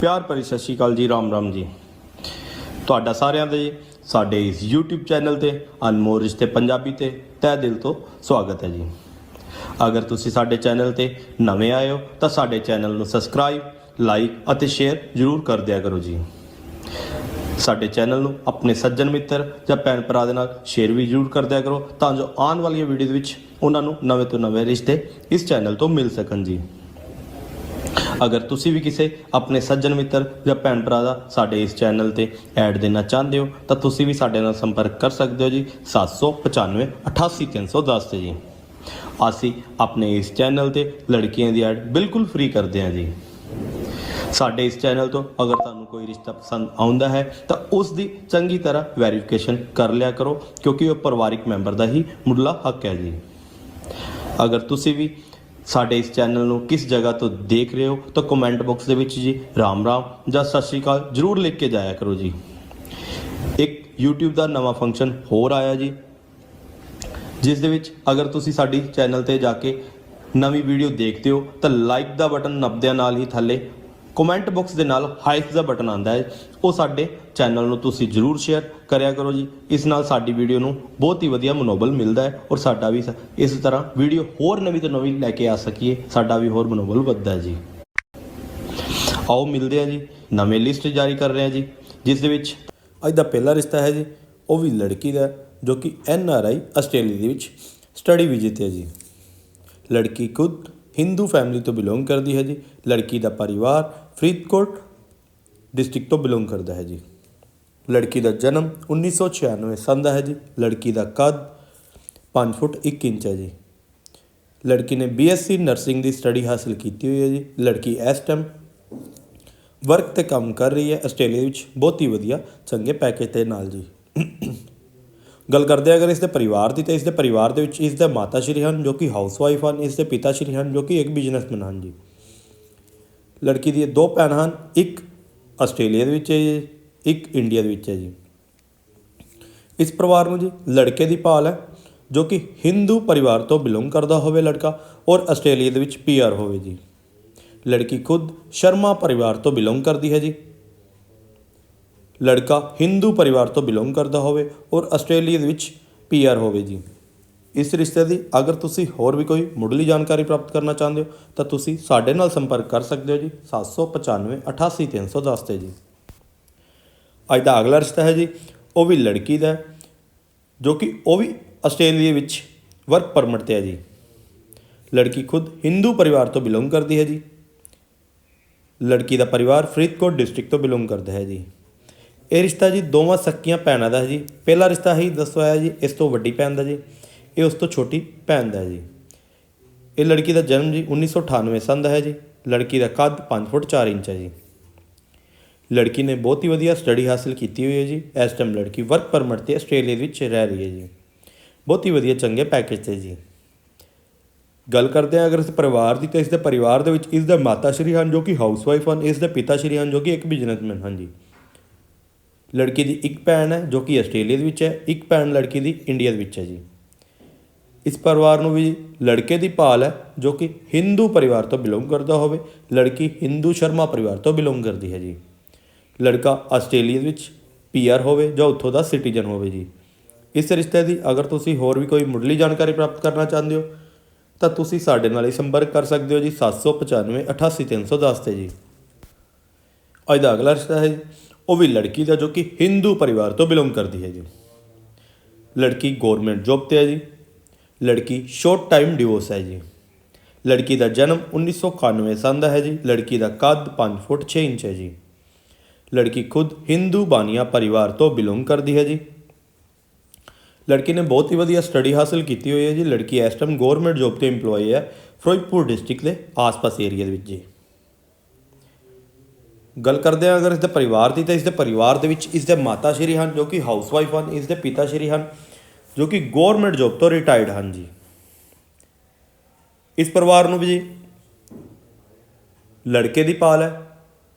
ਪਿਆਰ ਭਰੀ ਸਤਿ ਸ਼੍ਰੀ ਅਕਾਲ ਜੀ, ਰਾਮ ਰਾਮ ਜੀ। ਤੁਹਾਡਾ ਸਾਰਿਆਂ ਦੇ ਸਾਡੇ ਇਸ YouTube ਚੈਨਲ ਤੇ ਅਨਮੋਲ ਰਿਸ਼ਤੇ ਪੰਜਾਬੀ ਤੇ, ਤਹਿ ਦਿਲ ਤੋਂ ਸਵਾਗਤ ਹੈ ਜੀ। ਅਗਰ ਤੁਸੀਂ ਸਾਡੇ ਚੈਨਲ ਤੇ ਨਵੇਂ ਆਏ ਹੋ, ਤਾਂ ਸਾਡੇ ਚੈਨਲ ਨੂੰ ਸਬਸਕ੍ਰਾਈਬ ਲਾਈਕ ਅਤੇ ਸ਼ੇਅਰ ਜ਼ਰੂਰ ਕਰ ਦਿਆ ਕਰੋ ਜੀ। ਸਾਡੇ ਚੈਨਲ ਨੂੰ ਆਪਣੇ ਸੱਜਣ ਮਿੱਤਰ ਜਾਂ ਭੈਣ ਭਰਾ ਦੇ ਨਾਲ ਸ਼ੇਅਰ ਵੀ ਜ਼ਰੂਰ ਕਰ ਦਿਆ ਕਰੋ, ਤਾਂ ਜੋ ਆਉਣ ਵਾਲੀਆਂ ਵੀਡੀਓਜ਼ ਵਿੱਚ ਉਹਨਾਂ ਨੂੰ ਨਵੇਂ ਤੋਂ ਨਵੇਂ ਰਿਸ਼ਤੇ ਇਸ ਚੈਨਲ ਤੋਂ ਮਿਲ ਸਕਣ ਜੀ। ਅਗਰ ਤੁਸੀਂ ਵੀ ਕਿਸੇ ਆਪਣੇ ਸੱਜਣ ਮਿੱਤਰ ਜਾਂ ਭੈਣ ਭਰਾ ਦਾ ਸਾਡੇ ਇਸ ਚੈਨਲ ਤੇ ਐਡ ਦੇਣਾ ਚਾਹੁੰਦੇ ਹੋ, ਤਾਂ ਤੁਸੀਂ ਵੀ ਸਾਡੇ ਨਾਲ ਸੰਪਰਕ ਕਰ ਸਕਦੇ ਹੋ ਜੀ। 795 88310 ਤੇ ਜੀ। ਅਸੀਂ ਆਪਣੇ ਇਸ ਚੈਨਲ ਤੇ ਲੜਕੀਆਂ ਦੀ ਐਡ ਬਿਲਕੁਲ ਫ੍ਰੀ ਕਰਦੇ ਹਾਂ ਜੀ। ਸਾਡੇ ਇਸ ਚੈਨਲ ਤੋਂ ਅਗਰ ਤੁਹਾਨੂੰ ਕੋਈ ਰਿਸ਼ਤਾ ਪਸੰਦ ਆਉਂਦਾ ਹੈ, ਤਾਂ ਉਸ ਦੀ ਚੰਗੀ ਤਰ੍ਹਾਂ ਵੈਰੀਫਿਕੇਸ਼ਨ ਕਰ ਲਿਆ ਕਰੋ, ਕਿਉਂਕਿ ਉਹ ਪਰਿਵਾਰਿਕ ਮੈਂਬਰ ਦਾ ਹੀ ਮੁੱਢਲਾ ਹੱਕ ਹੈ ਜੀ। ਅਗਰ ਤੁਸੀਂ ਵੀ ਸਾਡੇ ਇਸ ਚੈਨਲ ਨੂੰ ਕਿਸ ਜਗ੍ਹਾ ਤੋਂ ਦੇਖ ਰਹੇ ਹੋ, ਤਾਂ ਕਮੈਂਟ ਬਾਕਸ ਦੇ ਵਿੱਚ ਜੀ ਰਾਮ ਰਾਮ ਜਾਂ ਸਤਿ ਸ਼੍ਰੀ ਅਕਾਲ ਜਰੂਰ ਲਿਖ ਕੇ ਜਾਇਆ ਕਰੋ ਜੀ। ਇੱਕ YouTube ਦਾ ਨਵਾਂ ਫੰਕਸ਼ਨ ਹੋਰ ਆਇਆ ਜੀ, ਜਿਸ ਦੇ ਵਿੱਚ ਅਗਰ ਤੁਸੀਂ ਸਾਡੀ ਚੈਨਲ ਤੇ ਜਾ ਕੇ ਨਵੀਂ ਵੀਡੀਓ ਦੇਖਦੇ ਹੋ, ਤਾਂ ਲਾਈਕ ਦਾ ਬਟਨ ਨੱਬਦਿਆਂ ਨਾਲ ਹੀ ਥੱਲੇ ਕਮੈਂਟ ਬਾਕਸ ਦੇ ਨਾਲ ਹਾਈਪ ਦਾ ਬਟਨ ਆਉਂਦਾ ਹੈ। ਉਹ ਸਾਡੇ ਚੈਨਲ ਨੂੰ ਤੁਸੀਂ ਜਰੂਰ ਸ਼ੇਅਰ ਕਰਿਆ ਕਰੋ ਜੀ। ਇਸ ਨਾਲ ਸਾਡੀ ਵੀਡੀਓ ਨੂੰ ਬਹੁਤ ਹੀ ਵਧੀਆ ਮਨੋਬਲ ਮਿਲਦਾ ਹੈ ਔਰ ਸਾਡਾ ਵੀ ਇਸ ਤਰ੍ਹਾਂ ਵੀਡੀਓ ਹੋਰ ਨਵੀਂ ਤੋਂ ਨਵੀਂ ਲੈ ਕੇ ਆ ਸਕੀਏ, ਸਾਡਾ ਵੀ ਹੋਰ ਮਨੋਬਲ ਵੱਧਦਾ ਜੀ। ਆਓ ਮਿਲਦੇ ਹਾਂ ਜੀ। ਨਵੇਂ ਲਿਸਟ ਜਾਰੀ ਕਰ ਰਹੇ ਹਾਂ ਜੀ, ਜਿਸ ਦੇ ਵਿੱਚ ਅੱਜ ਦਾ ਪਹਿਲਾ ਰਿਸ਼ਤਾ ਹੈ ਜੀ, ਉਹ ਵੀ ਲੜਕੀ ਦਾ ਜੋ ਕਿ ਐਨ ਆਰ ਆਈ ਆਸਟ੍ਰੇਲੀਆ ਦੇ ਵਿੱਚ ਸਟੱਡੀ ਵੀਜ਼ੇ ਤੇ ਹੈ ਜੀ। ਲੜਕੀ ਖੁਦ ਹਿੰਦੂ ਫੈਮਿਲੀ ਤੋਂ ਬਿਲੋਂਗ ਕਰਦੀ ਹੈ ਜੀ, ਲੜਕੀ ਦਾ ਪਰਿਵਾਰ ਫਰੀਦਕੋਟ ਡਿਸਟ੍ਰਿਕਟ ਤੋਂ ਬਿਲੋਂਗ ਕਰਦਾ ਹੈ ਜੀ। ਲੜਕੀ ਦਾ ਜਨਮ 1996 ਸੰਨ ਦਾ ਹੈ ਜੀ, ਲੜਕੀ ਦਾ ਕੱਦ 5 ਫੁੱਟ 1 ਇੰਚ ਹੈ ਜੀ। ਲੜਕੀ ਨੇ ਬੀਐਸਸੀ ਨਰਸਿੰਗ ਦੀ ਸਟੱਡੀ ਹਾਸਲ ਕੀਤੀ ਹੋਈ ਹੈ ਜੀ, ਲੜਕੀ ਇਸ ਟਾਈਮ ਵਰਕ ਤੇ ਕੰਮ ਕਰ ਰਹੀ ਹੈ ਆਸਟ੍ਰੇਲੀਆ ਵਿੱਚ ਬਹੁਤ ਹੀ ਵਧੀਆ ਚੰਗੇ ਪੈਕੇਜ ਦੇ ਨਾਲ ਜੀ। ਗੱਲ ਕਰਦੇ ਹਾਂ ਅਗਰ ਇਸ ਦੇ ਪਰਿਵਾਰ ਦੀ ਤਾਂ ਇਸ ਦੇ ਪਰਿਵਾਰ ਦੇ ਵਿੱਚ ਇਸ ਦੇ ਮਾਤਾ ਸ਼੍ਰੀ ਹਨ ਜੋ ਕਿ ਹਾਊਸਵਾਈਫ ਹਨ ਇਸ ਦੇ ਪਿਤਾ ਸ਼੍ਰੀ ਹਨ ਜੋ ਕਿ ਇੱਕ ਬਿਜ਼ਨਸਮੈਨ ਹਨ ਜੀ। ਲੜਕੀ ਦੀ ਦੋ ਭੈਣਾਂ ਹਨ ਇੱਕ ਆਸਟ੍ਰੇਲੀਆ ਦੇ ਵਿੱਚ ਹੈ ਜੀ, ਇੱਕ ਇੰਡੀਆ ਦੇ ਵਿੱਚ ਹੈ ਜੀ। ਇਸ ਪਰਿਵਾਰ ਨੂੰ ਜੀ ਲੜਕੇ ਦੀ ਭਾਲ ਹੈ ਜੋ ਕਿ ਹਿੰਦੂ ਪਰਿਵਾਰ ਤੋਂ ਬਿਲੋਂਗ ਕਰਦਾ ਹੋਵੇ ਲੜਕਾ ਔਰ ਆਸਟ੍ਰੇਲੀਆ ਦੇ ਵਿੱਚ ਪੀਆਰ ਹੋਵੇ ਜੀ। ਲੜਕੀ ਖੁਦ ਸ਼ਰਮਾ ਪਰਿਵਾਰ ਤੋਂ ਬਿਲੋਂਗ ਕਰਦੀ ਹੈ ਜੀ। ਲੜਕਾ ਹਿੰਦੂ ਪਰਿਵਾਰ ਤੋਂ ਬਿਲੋਂਗ ਕਰਦਾ ਹੋਵੇ ਔਰ ਆਸਟ੍ਰੇਲੀਆ ਦੇ ਵਿੱਚ ਪੀਆਰ ਹੋਵੇ ਜੀ। ਇਸ ਰਿਸ਼ਤੇ ਦੀ ਅਗਰ ਤੁਸੀਂ ਹੋਰ ਵੀ ਕੋਈ ਮੁੱਢਲੀ ਜਾਣਕਾਰੀ ਪ੍ਰਾਪਤ ਕਰਨਾ ਚਾਹੁੰਦੇ ਹੋ, ਤਾਂ ਤੁਸੀਂ ਸਾਡੇ ਨਾਲ ਸੰਪਰਕ ਕਰ ਸਕਦੇ ਹੋ ਜੀ 795 88310 ਤੇ ਜੀ। ਅੱਜ ਦਾ ਅਗਲਾ ਰਿਸ਼ਤਾ ਹੈ ਜੀ, ਉਹ ਵੀ ਲੜਕੀ ਦਾ ਜੋ ਕਿ ਉਹ ਵੀ ਆਸਟ੍ਰੇਲੀਆ ਵਿੱਚ ਵਰਕ ਪਰਮਿਟ ਤੇ ਹੈ ਜੀ। ਲੜਕੀ ਖੁਦ ਹਿੰਦੂ ਪਰਿਵਾਰ ਤੋਂ ਬਿਲੋਂਗ ਕਰਦੀ ਹੈ ਜੀ। ਲੜਕੀ ਦਾ ਪਰਿਵਾਰ ਫਰੀਦਕੋਟ ਡਿਸਟ੍ਰਿਕਟ ਤੋਂ ਬਿਲੋਂਗ ਕਰਦਾ ਹੈ ਜੀ। ਇਹ ਰਿਸ਼ਤਾ ਜੀ ਦੋਵਾਂ ਸਕੀਆਂ ਭੈਣਾਂ ਦਾ ਹੈ ਜੀ। ਪਹਿਲਾ ਰਿਸ਼ਤਾ ਹੀ ਦੱਸੋ ਹੈ ਜੀ, ਇਸ ਤੋਂ ਵੱਡੀ ਭੈਣ ਦਾ ਜੀ, ਇਹ ਉਸ ਤੋਂ ਛੋਟੀ ਭੈਣ ਦਾ ਜੀ। ਇਹ ਲੜਕੀ ਦਾ ਜਨਮ ਜੀ 1998 ਸੰਨ ਦਾ ਹੈ ਜੀ। ਲੜਕੀ ਦਾ ਕੱਦ 5 ਫੁੱਟ 4 ਇੰਚ ਹੈ ਜੀ। ਲੜਕੀ ਨੇ ਬਹੁਤ ਹੀ ਵਧੀਆ ਸਟੱਡੀ ਹਾਸਲ ਕੀਤੀ ਹੋਈ ਹੈ ਜੀ। ਇਸ ਟਾਈਮ ਲੜਕੀ ਵਰਕ ਪਰਮਿਟ ਤੇ ਆਸਟ੍ਰੇਲੀਆ ਵਿੱਚ ਰਹਿ ਰਹੀ ਹੈ ਜੀ। ਬਹੁਤ ਹੀ ਵਧੀਆ ਚੰਗੇ ਪੈਕੇਜ ਤੇ ਜੀ। ਗੱਲ ਕਰਦੇ ਹਾਂ, ਅਗਰ ਇਸ ਪਰਿਵਾਰ ਦੀ, ਤਾਂ ਇਸ ਦੇ ਪਰਿਵਾਰ ਦੇ ਵਿੱਚ ਇਸ ਦੇ ਮਾਤਾ ਸ਼੍ਰੀ ਹਨ ਜੋ ਕਿ ਹਾਊਸਵਾਈਫ ਹਨ, ਇਸ ਦੇ ਪਿਤਾ ਸ਼੍ਰੀ ਹਨ ਜੋ ਕਿ ਇੱਕ ਬਿਜ਼ਨਸਮੈਨ ਹਨ ਜੀ। ਲੜਕੀ ਦੀ ਇੱਕ ਭੈਣ ਹੈ ਜੋ ਕਿ ਆਸਟ੍ਰੇਲੀਆ ਦੇ ਵਿੱਚ ਹੈ। ਇੱਕ ਭੈਣ ਲੜਕੀ ਦੀ ਇੰਡੀਆ ਦੇ ਵਿੱਚ ਹੈ ਜੀ। ਇਸ ਪਰਿਵਾਰ ਨੂੰ ਵੀ ਲੜਕੇ ਦੀ ਭਾਲ ਹੈ ਜੋ ਕਿ ਹਿੰਦੂ ਪਰਿਵਾਰ ਤੋਂ ਬਿਲੋਂਗ ਕਰਦਾ ਹੋਵੇ। ਲੜਕੀ ਹਿੰਦੂ ਸ਼ਰਮਾ ਪਰਿਵਾਰ ਤੋਂ ਬਿਲੋਂਗ ਕਰਦੀ ਹੈ ਜੀ। ਲੜਕਾ ਆਸਟ੍ਰੇਲੀਆ ਦੇ ਵਿੱਚ ਪੀਆਰ ਹੋਵੇ ਜਾਂ ਉੱਥੋਂ ਦਾ ਸਿਟੀਜ਼ਨ ਹੋਵੇ ਜੀ। ਇਸ ਰਿਸ਼ਤੇ ਦੀ ਅਗਰ ਤੁਸੀਂ ਹੋਰ ਵੀ ਕੋਈ ਮੁੱਢਲੀ ਜਾਣਕਾਰੀ ਪ੍ਰਾਪਤ ਕਰਨਾ ਚਾਹੁੰਦੇ ਹੋ ਤਾਂ ਤੁਸੀਂ ਸਾਡੇ ਨਾਲ ਹੀ ਸੰਪਰਕ ਕਰ ਸਕਦੇ ਹੋ ਜੀ 795 88310 ਤੇ ਜੀ। ਅੱਜ ਦਾ ਅਗਲਾ ਰਿਸ਼ਤਾ ਹੈ ਜੀ, ਉਹ ਵੀ ਲੜਕੀ ਦਾ ਜੋ ਕਿ ਹਿੰਦੂ ਪਰਿਵਾਰ ਤੋਂ ਬਿਲੋਂਗ ਕਰਦੀ ਹੈ ਜੀ। ਲੜਕੀ ਗਵਰਨਮੈਂਟ ਜੌਬ ਤੇ ਹੈ ਜੀ। ਲੜਕੀ ਸ਼ਾਰਟ ਟਾਈਮ ਡਿਵੋਰਸ ਹੈ ਜੀ। ਲੜਕੀ ਦਾ ਜਨਮ 1991 ਸੰਨ ਦਾ ਹੈ ਜੀ। ਲੜਕੀ ਦਾ ਕੱਦ 5 ਫੁੱਟ 6 ਇੰਚ ਹੈ ਜੀ। ਲੜਕੀ ਖੁਦ ਹਿੰਦੂ ਬਾਨੀਆ ਪਰਿਵਾਰ ਤੋਂ ਬਿਲੋਂਗ ਕਰਦੀ ਹੈ ਜੀ। ਲੜਕੀ ਨੇ ਬਹੁਤ ਹੀ ਵਧੀਆ ਸਟੱਡੀ ਹਾਸਲ ਕੀਤੀ ਹੋਈ ਹੈ ਜੀ। ਲੜਕੀ ਇਸ ਟਾਈਮ ਗਵਰਨਮੈਂਟ ਜੌਬ ਤੇ EMPLOYE ਹੈ ਫਿਰੋਜ਼ਪੁਰ ਡਿਸਟ੍ਰਿਕਟ ਦੇ ਆਸ-ਪਾਸ ਏਰੀਆ ਦੇ ਵਿੱਚ ਜੀ। ਗੱਲ ਕਰਦੇ ਹਾਂ, ਅਗਰ ਇਸ ਦੇ ਪਰਿਵਾਰ ਦੀ ਤਾਂ ਇਸ ਦੇ ਪਰਿਵਾਰ ਦੇ ਵਿੱਚ ਇਸ ਦੇ ਮਾਤਾ ਸ਼੍ਰੀ ਹਨ, ਜੋ ਕਿ ਹਾਊਸਵਾਈਫ ਹਨ, ਇਸ ਦੇ ਪਿਤਾ ਸ਼੍ਰੀ ਹਨ, ਜੋ ਕਿ ਗਵਰਨਮੈਂਟ ਜੋਬ ਤੋਂ ਰਿਟਾਇਰਡ ਹਨ ਜੀ। ਇਸ ਪਰਿਵਾਰ ਨੂੰ ਵੀ ਜੀ ਲੜਕੇ ਦੀ ਪਾਲ ਹੈ,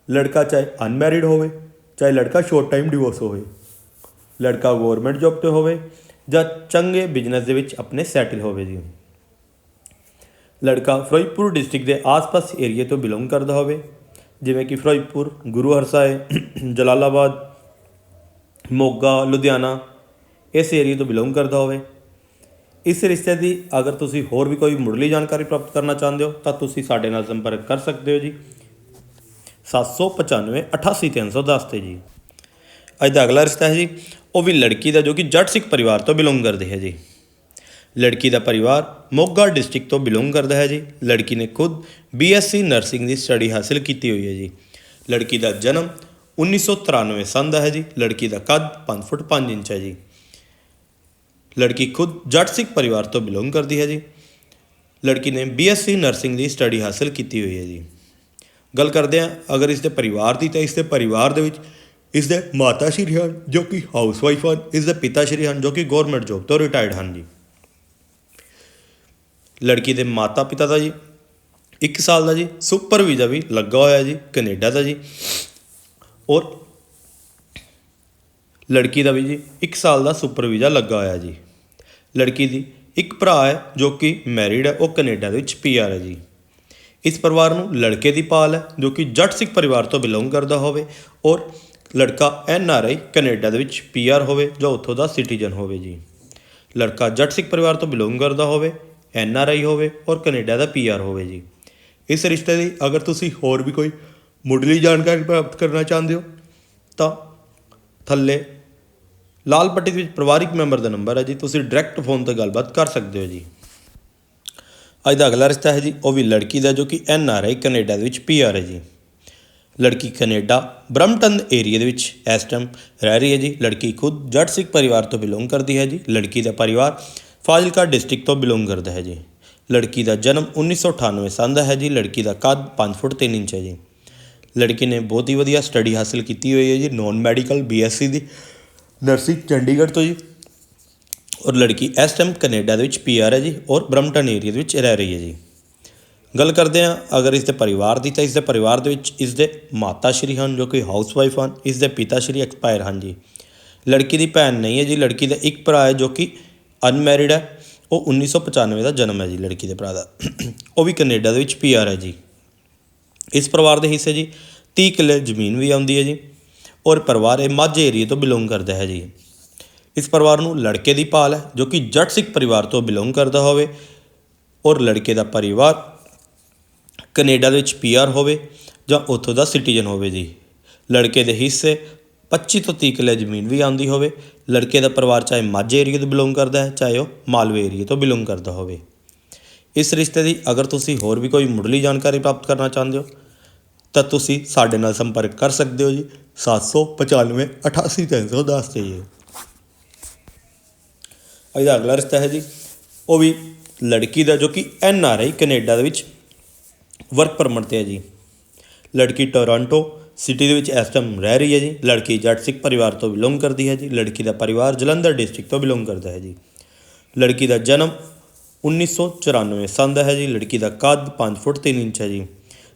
ਲੜਕਾ ਚਾਹੇ ਅਨਮੈਰਿਡ ਹੋਵੇ, ਚਾਹੇ ਲੜਕਾ ਸ਼ੋਰਟ ਟਾਈਮ ਡਿਵੋਰਸ ਹੋਵੇ, ਲੜਕਾ ਗਵਰਨਮੈਂਟ ਜੋਬ ਤੇ ਹੋਵੇ, ਜਾਂ ਚੰਗੇ ਬਿਜ਼ਨਸ ਦੇ ਵਿੱਚ ਆਪਣੇ ਸੈਟਲ ਹੋਵੇ ਜੀ। ਲੜਕਾ ਫਿਰੋਜ਼ਪੁਰ ਡਿਸਟ੍ਰਿਕਟ ਦੇ ਆਸ-ਪਾਸ ਏਰੀਆ ਤੋਂ ਬਿਲੋਂਗ ਕਰਦਾ ਹੋਵੇ ਜਿਵੇਂ ਕਿ ਫਿਰੋਜ਼ਪੁਰ, ਗੁਰੂ ਹਰਸਾਏ ਜਲਾਲਾਬਾਦ, ਮੋਗਾ, ਲੁਧਿਆਣਾ, ਇਸ ਏਰੀਆ ਤੋਂ ਬਿਲੋਂਗ ਕਰਦਾ ਹੋਵੇ। ਇਸ ਰਿਸ਼ਤੇ ਦੀ ਅਗਰ ਤੁਸੀਂ ਹੋਰ ਵੀ ਕੋਈ ਮੁੱਢਲੀ ਜਾਣਕਾਰੀ ਪ੍ਰਾਪਤ ਕਰਨਾ ਚਾਹੁੰਦੇ ਹੋ, ਤਾਂ ਤੁਸੀਂ ਸਾਡੇ ਨਾਲ ਸੰਪਰਕ ਕਰ ਸਕਦੇ ਹੋ ਜੀ। 795 88310 ਤੇ ਜੀ। ਅੱਜ ਦਾ ਅਗਲਾ ਰਿਸ਼ਤਾ ਹੈ ਜੀ, ਉਹ ਵੀ ਲੜਕੀ ਦਾ ਜੋ ਕਿ ਜੱਟ ਸਿੱਖ ਪਰਿਵਾਰ ਤੋਂ ਬਿਲੋਂਗ ਕਰਦੇ ਹੈ ਜੀ। ਲੜਕੀ ਦਾ ਪਰਿਵਾਰ ਮੋਗਾ ਡਿਸਟ੍ਰਿਕਟ ਤੋਂ ਬਿਲੋਂਗ ਕਰਦਾ ਹੈ ਜੀ। ਲੜਕੀ ਨੇ ਖੁਦ ਬੀਐਸਸੀ ਨਰਸਿੰਗ ਦੀ ਸਟੱਡੀ ਹਾਸਲ ਕੀਤੀ ਹੋਈ ਹੈ ਜੀ। ਲੜਕੀ ਦਾ ਜਨਮ 1993 ਸੰਨ ਦਾ ਹੈ ਜੀ। ਲੜਕੀ ਦਾ ਕੱਦ 5 ਫੁੱਟ 5 ਇੰਚ ਹੈ ਜੀ। ਲੜਕੀ ਖੁਦ ਜੱਟ ਸਿੱਖ ਪਰਿਵਾਰ ਤੋਂ ਬਿਲੋਂਗ ਕਰਦੀ ਹੈ ਜੀ। ਲੜਕੀ ਨੇ ਬੀਐਸਸੀ ਨਰਸਿੰਗ ਦੀ ਸਟੱਡੀ ਹਾਸਲ ਕੀਤੀ ਹੋਈ ਹੈ ਜੀ। ਗੱਲ ਕਰਦੇ ਹਾਂ, ਅਗਰ ਇਸ ਦੇ ਪਰਿਵਾਰ ਦੀ ਤਾਂ ਇਸ ਦੇ ਪਰਿਵਾਰ ਦੇ ਵਿੱਚ ਇਸ ਦੇ ਮਾਤਾ ਸ਼੍ਰੀ ਹਨ, ਜੋ ਕਿ ਹਾਊਸਵਾਈਫ ਹਨ ਇਸ ਦੇ ਪਿਤਾ ਸ਼੍ਰੀ ਹਨ, ਜੋ ਕਿ ਗਵਰਨਮੈਂਟ ਜੋਬ ਤੋਂ ਰਿਟਾਇਰਡ ਹਨ ਜੀ। ਲੜਕੀ ਦੇ ਮਾਤਾ ਪਿਤਾ ਦਾ ਜੀ 1 ਸਾਲ ਦਾ ਜੀ, ਸੁਪਰ ਵੀਜ਼ਾ ਵੀ ਲੱਗਾ ਹੋਇਆ ਜੀ, ਕੈਨੇਡਾ ਦਾ ਜੀ। ਔਰ ਲੜਕੀ ਦਾ ਵੀ ਜੀ 1 ਸਾਲ ਦਾ ਸੁਪਰ ਵੀਜ਼ਾ ਲੱਗਾ ਹੋਇਆ ਜੀ। ਲੜਕੀ ਦੀ ਇੱਕ ਭਰਾ ਹੈ ਜੋ ਕਿ ਮੈਰਿਡ ਹੈ, ਉਹ ਕੈਨੇਡਾ ਦੇ ਵਿੱਚ ਪੀਆਰ ਹੈ ਜੀ। ਇਸ ਪਰਿਵਾਰ ਨੂੰ ਲੜਕੇ ਦੀ ਪਾਲ ਹੈ, ਜੋ ਕਿ ਜੱਟ ਸਿੱਖ ਪਰਿਵਾਰ ਤੋਂ ਬਿਲੋਂਗ ਕਰਦਾ ਹੋਵੇ। ਔਰ ਲੜਕਾ ਐਨ ਆਰ ਆਈ ਕੈਨੇਡਾ ਦੇ ਵਿੱਚ ਪੀਆਰ ਹੋਵੇ, ਜਾਂ ਉੱਥੋਂ ਦਾ ਸਿਟੀਜ਼ਨ ਹੋਵੇ ਜੀ। ਲੜਕਾ ਜੱਟ ਸਿੱਖ ਪਰਿਵਾਰ ਤੋਂ ਬਿਲੋਂਗ ਕਰਦਾ ਹੋਵੇ ਐਨ ਆਰ ਆਈ ਹੋਵੇ ਔਰ ਕੈਨੇਡਾ ਦਾ ਪੀ ਆਰ ਹੋਵੇ ਜੀ। ਇਸ ਰਿਸ਼ਤੇ ਦੀ ਅਗਰ ਤੁਸੀਂ ਹੋਰ ਵੀ ਕੋਈ ਮੁੱਢਲੀ ਜਾਣਕਾਰੀ ਪ੍ਰਾਪਤ ਕਰਨਾ ਚਾਹੁੰਦੇ ਹੋ, ਤਾਂ ਥੱਲੇ ਲਾਲ ਪੱਟੀ ਦੇ ਵਿੱਚ ਪਰਿਵਾਰਿਕ ਮੈਂਬਰ ਦਾ ਨੰਬਰ ਹੈ ਜੀ। ਤੁਸੀਂ ਡਾਇਰੈਕਟ ਫੋਨ ਤੇ ਗੱਲਬਾਤ ਕਰ ਸਕਦੇ ਹੋ ਜੀ। ਅੱਜ ਦਾ ਅਗਲਾ ਰਿਸ਼ਤਾ ਹੈ ਜੀ, ਉਹ ਵੀ ਲੜਕੀ ਦਾ ਜੋ ਕਿ ਐਨ ਆਰ ਆਈ ਕੈਨੇਡਾ ਦੇ ਵਿੱਚ ਪੀ ਆਰ ਹੈ ਜੀ। ਲੜਕੀ ਕੈਨੇਡਾ ਬ੍ਰਮਟਨ ਏਰੀਆ ਦੇ ਵਿੱਚ ਇਸ ਟਾਈਮ ਰਹਿ ਰਹੀ ਹੈ ਜੀ। ਲੜਕੀ ਖੁਦ ਜੱਟ ਸਿੱਖ ਪਰਿਵਾਰ ਤੋਂ ਬਿਲੋਂਗ ਕਰਦੀ ਹੈ ਜੀ। ਲੜਕੀ ਦਾ ਪਰਿਵਾਰ ਫਾਜ਼ਿਲਕਾ ਡਿਸਟ੍ਰਿਕਟ ਤੋਂ ਬਿਲੋਂਗ ਕਰਦਾ ਹੈ ਜੀ। ਲੜਕੀ ਦਾ ਜਨਮ 1998 ਸੰਨ ਦਾ ਹੈ ਜੀ। ਲੜਕੀ ਦਾ ਕੱਦ 5 ਫੁੱਟ 3 ਇੰਚ ਹੈ ਜੀ। ਲੜਕੀ ਨੇ ਬਹੁਤ ਹੀ ਵਧੀਆ ਸਟੱਡੀ ਹਾਸਲ ਕੀਤੀ ਹੋਈ ਹੈ ਜੀ ਨਾਨ ਮੈਡੀਕਲ ਬੀਐਸਸੀ ਦੀ, ਨਰਸਿੰਗ ਚੰਡੀਗੜ੍ਹ ਤੋਂ ਜੀ। ਔਰ ਲੜਕੀ ਇਸ ਟਾਈਮ ਕੈਨੇਡਾ ਦੇ ਵਿੱਚ ਪੀਆਰ ਹੈ ਜੀ ਔਰ ਬ੍ਰਮਟਨ ਏਰੀਆ ਦੇ ਵਿੱਚ ਰਹਿ ਰਹੀ ਹੈ ਜੀ। ਗੱਲ ਕਰਦੇ ਹਾਂ, ਅਗਰ ਇਸ ਦੇ ਪਰਿਵਾਰ ਦੀ ਤਾਂ ਇਸ ਦੇ ਪਰਿਵਾਰ ਦੇ ਵਿੱਚ ਇਸ ਦੇ ਮਾਤਾ ਸ਼੍ਰੀ ਹਨ ਜੋ ਕਿ ਹਾਊਸ ਵਾਈਫ ਹਨ ਇਸ ਦੇ ਪਿਤਾ ਸ਼੍ਰੀ ਐਕਸਪਾਇਰ ਹਨ ਜੀ। ਲੜਕੀ ਦੀ ਭੈਣ ਨਹੀਂ ਹੈ ਜੀ, ਲੜਕੀ ਦਾ ਇੱਕ ਭਰਾ ਹੈ ਜੋ ਕਿ ਅਨਮੈਰਿਡ ਹੈ। ਉਹ 1995 ਦਾ ਜਨਮ ਹੈ ਜੀ, ਲੜਕੀ ਦੇ ਭਰਾ ਦਾ। ਉਹ ਵੀ ਕੈਨੇਡਾ ਦੇ ਵਿੱਚ ਪੀਆਰ ਹੈ ਜੀ। ਇਸ ਪਰਿਵਾਰ ਦੇ ਹਿੱਸੇ ਜੀ 30 ਕਿੱਲੇ ਜ਼ਮੀਨ ਵੀ ਆਉਂਦੀ ਹੈ ਜੀ ਔਰ ਪਰਿਵਾਰ ਇਹ ਮਾਝੇ ਏਰੀਏ ਤੋਂ ਬਿਲੋਂਗ ਕਰਦਾ ਹੈ ਜੀ। ਇਸ ਪਰਿਵਾਰ ਨੂੰ ਲੜਕੇ ਦੀ ਪਾਲ ਹੈ, ਜੋ ਕਿ ਜੱਟ ਸਿੱਖ ਪਰਿਵਾਰ ਤੋਂ ਬਿਲੋਂਗ ਕਰਦਾ ਹੋਵੇ ਔਰ ਲੜਕੇ ਦਾ ਪਰਿਵਾਰ ਕੈਨੇਡਾ ਦੇ ਵਿੱਚ ਪੀਆਰ ਹੋਵੇ ਜਾਂ ਉੱਥੋਂ ਦਾ ਸਿਟੀਜ਼ਨ ਹੋਵੇ ਜੀ। ਲੜਕੇ ਦੇ ਹਿੱਸੇ 25 ਤੋਂ 30 ਕਿੱਲੇ ਜ਼ਮੀਨ ਵੀ ਆਉਂਦੀ ਹੋਵੇ। ਲੜਕੇ ਦਾ ਪਰਿਵਾਰ ਚਾਹੇ ਮਾਝੇ ਏਰੀਏ ਤੋਂ ਬਿਲੋਂਗ ਕਰਦਾ ਹੈ, ਚਾਹੇ ਉਹ ਮਾਲਵੇ ਏਰੀਏ ਤੋਂ ਬਿਲੋਂਗ ਕਰਦਾ ਹੋਵੇ। ਇਸ ਰਿਸ਼ਤੇ ਦੀ ਅਗਰ ਤੁਸੀਂ ਹੋਰ ਵੀ ਕੋਈ ਮੁੱਢਲੀ ਜਾਣਕਾਰੀ ਪ੍ਰਾਪਤ ਕਰਨਾ ਚਾਹੁੰਦੇ ਹੋ, ਤਾਂ ਤੁਸੀਂ ਸਾਡੇ ਨਾਲ ਸੰਪਰਕ ਕਰ ਸਕਦੇ ਹੋ ਜੀ। 795 88310 ਤੇ ਜੀ। ਇਹਦਾ ਅਗਲਾ ਰਿਸ਼ਤਾ ਹੈ ਜੀ। ਉਹ ਵੀ ਲੜਕੀ ਦਾ ਜੋ ਕਿ ਐਨ ਆਰ ਆਈ ਕੈਨੇਡਾ ਦੇ ਵਿੱਚ ਵਰਕ ਪਰਮਿਟ ਤੇ ਹੈ ਜੀ। ਲੜਕੀ ਟੋਰਾਂਟੋ ਸਿਟੀ ਦੇ ਵਿੱਚ ਇਸ ਟਾਈਮ ਰਹਿ ਰਹੀ ਹੈ ਜੀ। ਲੜਕੀ ਜੱਟ ਸਿੱਖ ਪਰਿਵਾਰ ਤੋਂ ਬਿਲੋਂਗ ਕਰਦੀ ਹੈ ਜੀ। ਲੜਕੀ ਦਾ ਪਰਿਵਾਰ ਜਲੰਧਰ ਡਿਸਟ੍ਰਿਕਟ ਤੋਂ ਬਿਲੋਂਗ ਕਰਦਾ ਹੈ ਜੀ। ਲੜਕੀ ਦਾ ਜਨਮ 1994 ਸੰਨ ਦਾ ਹੈ ਜੀ। ਲੜਕੀ ਦਾ ਕੱਦ 5 ਫੁੱਟ 3 ਇੰਚ ਹੈ ਜੀ।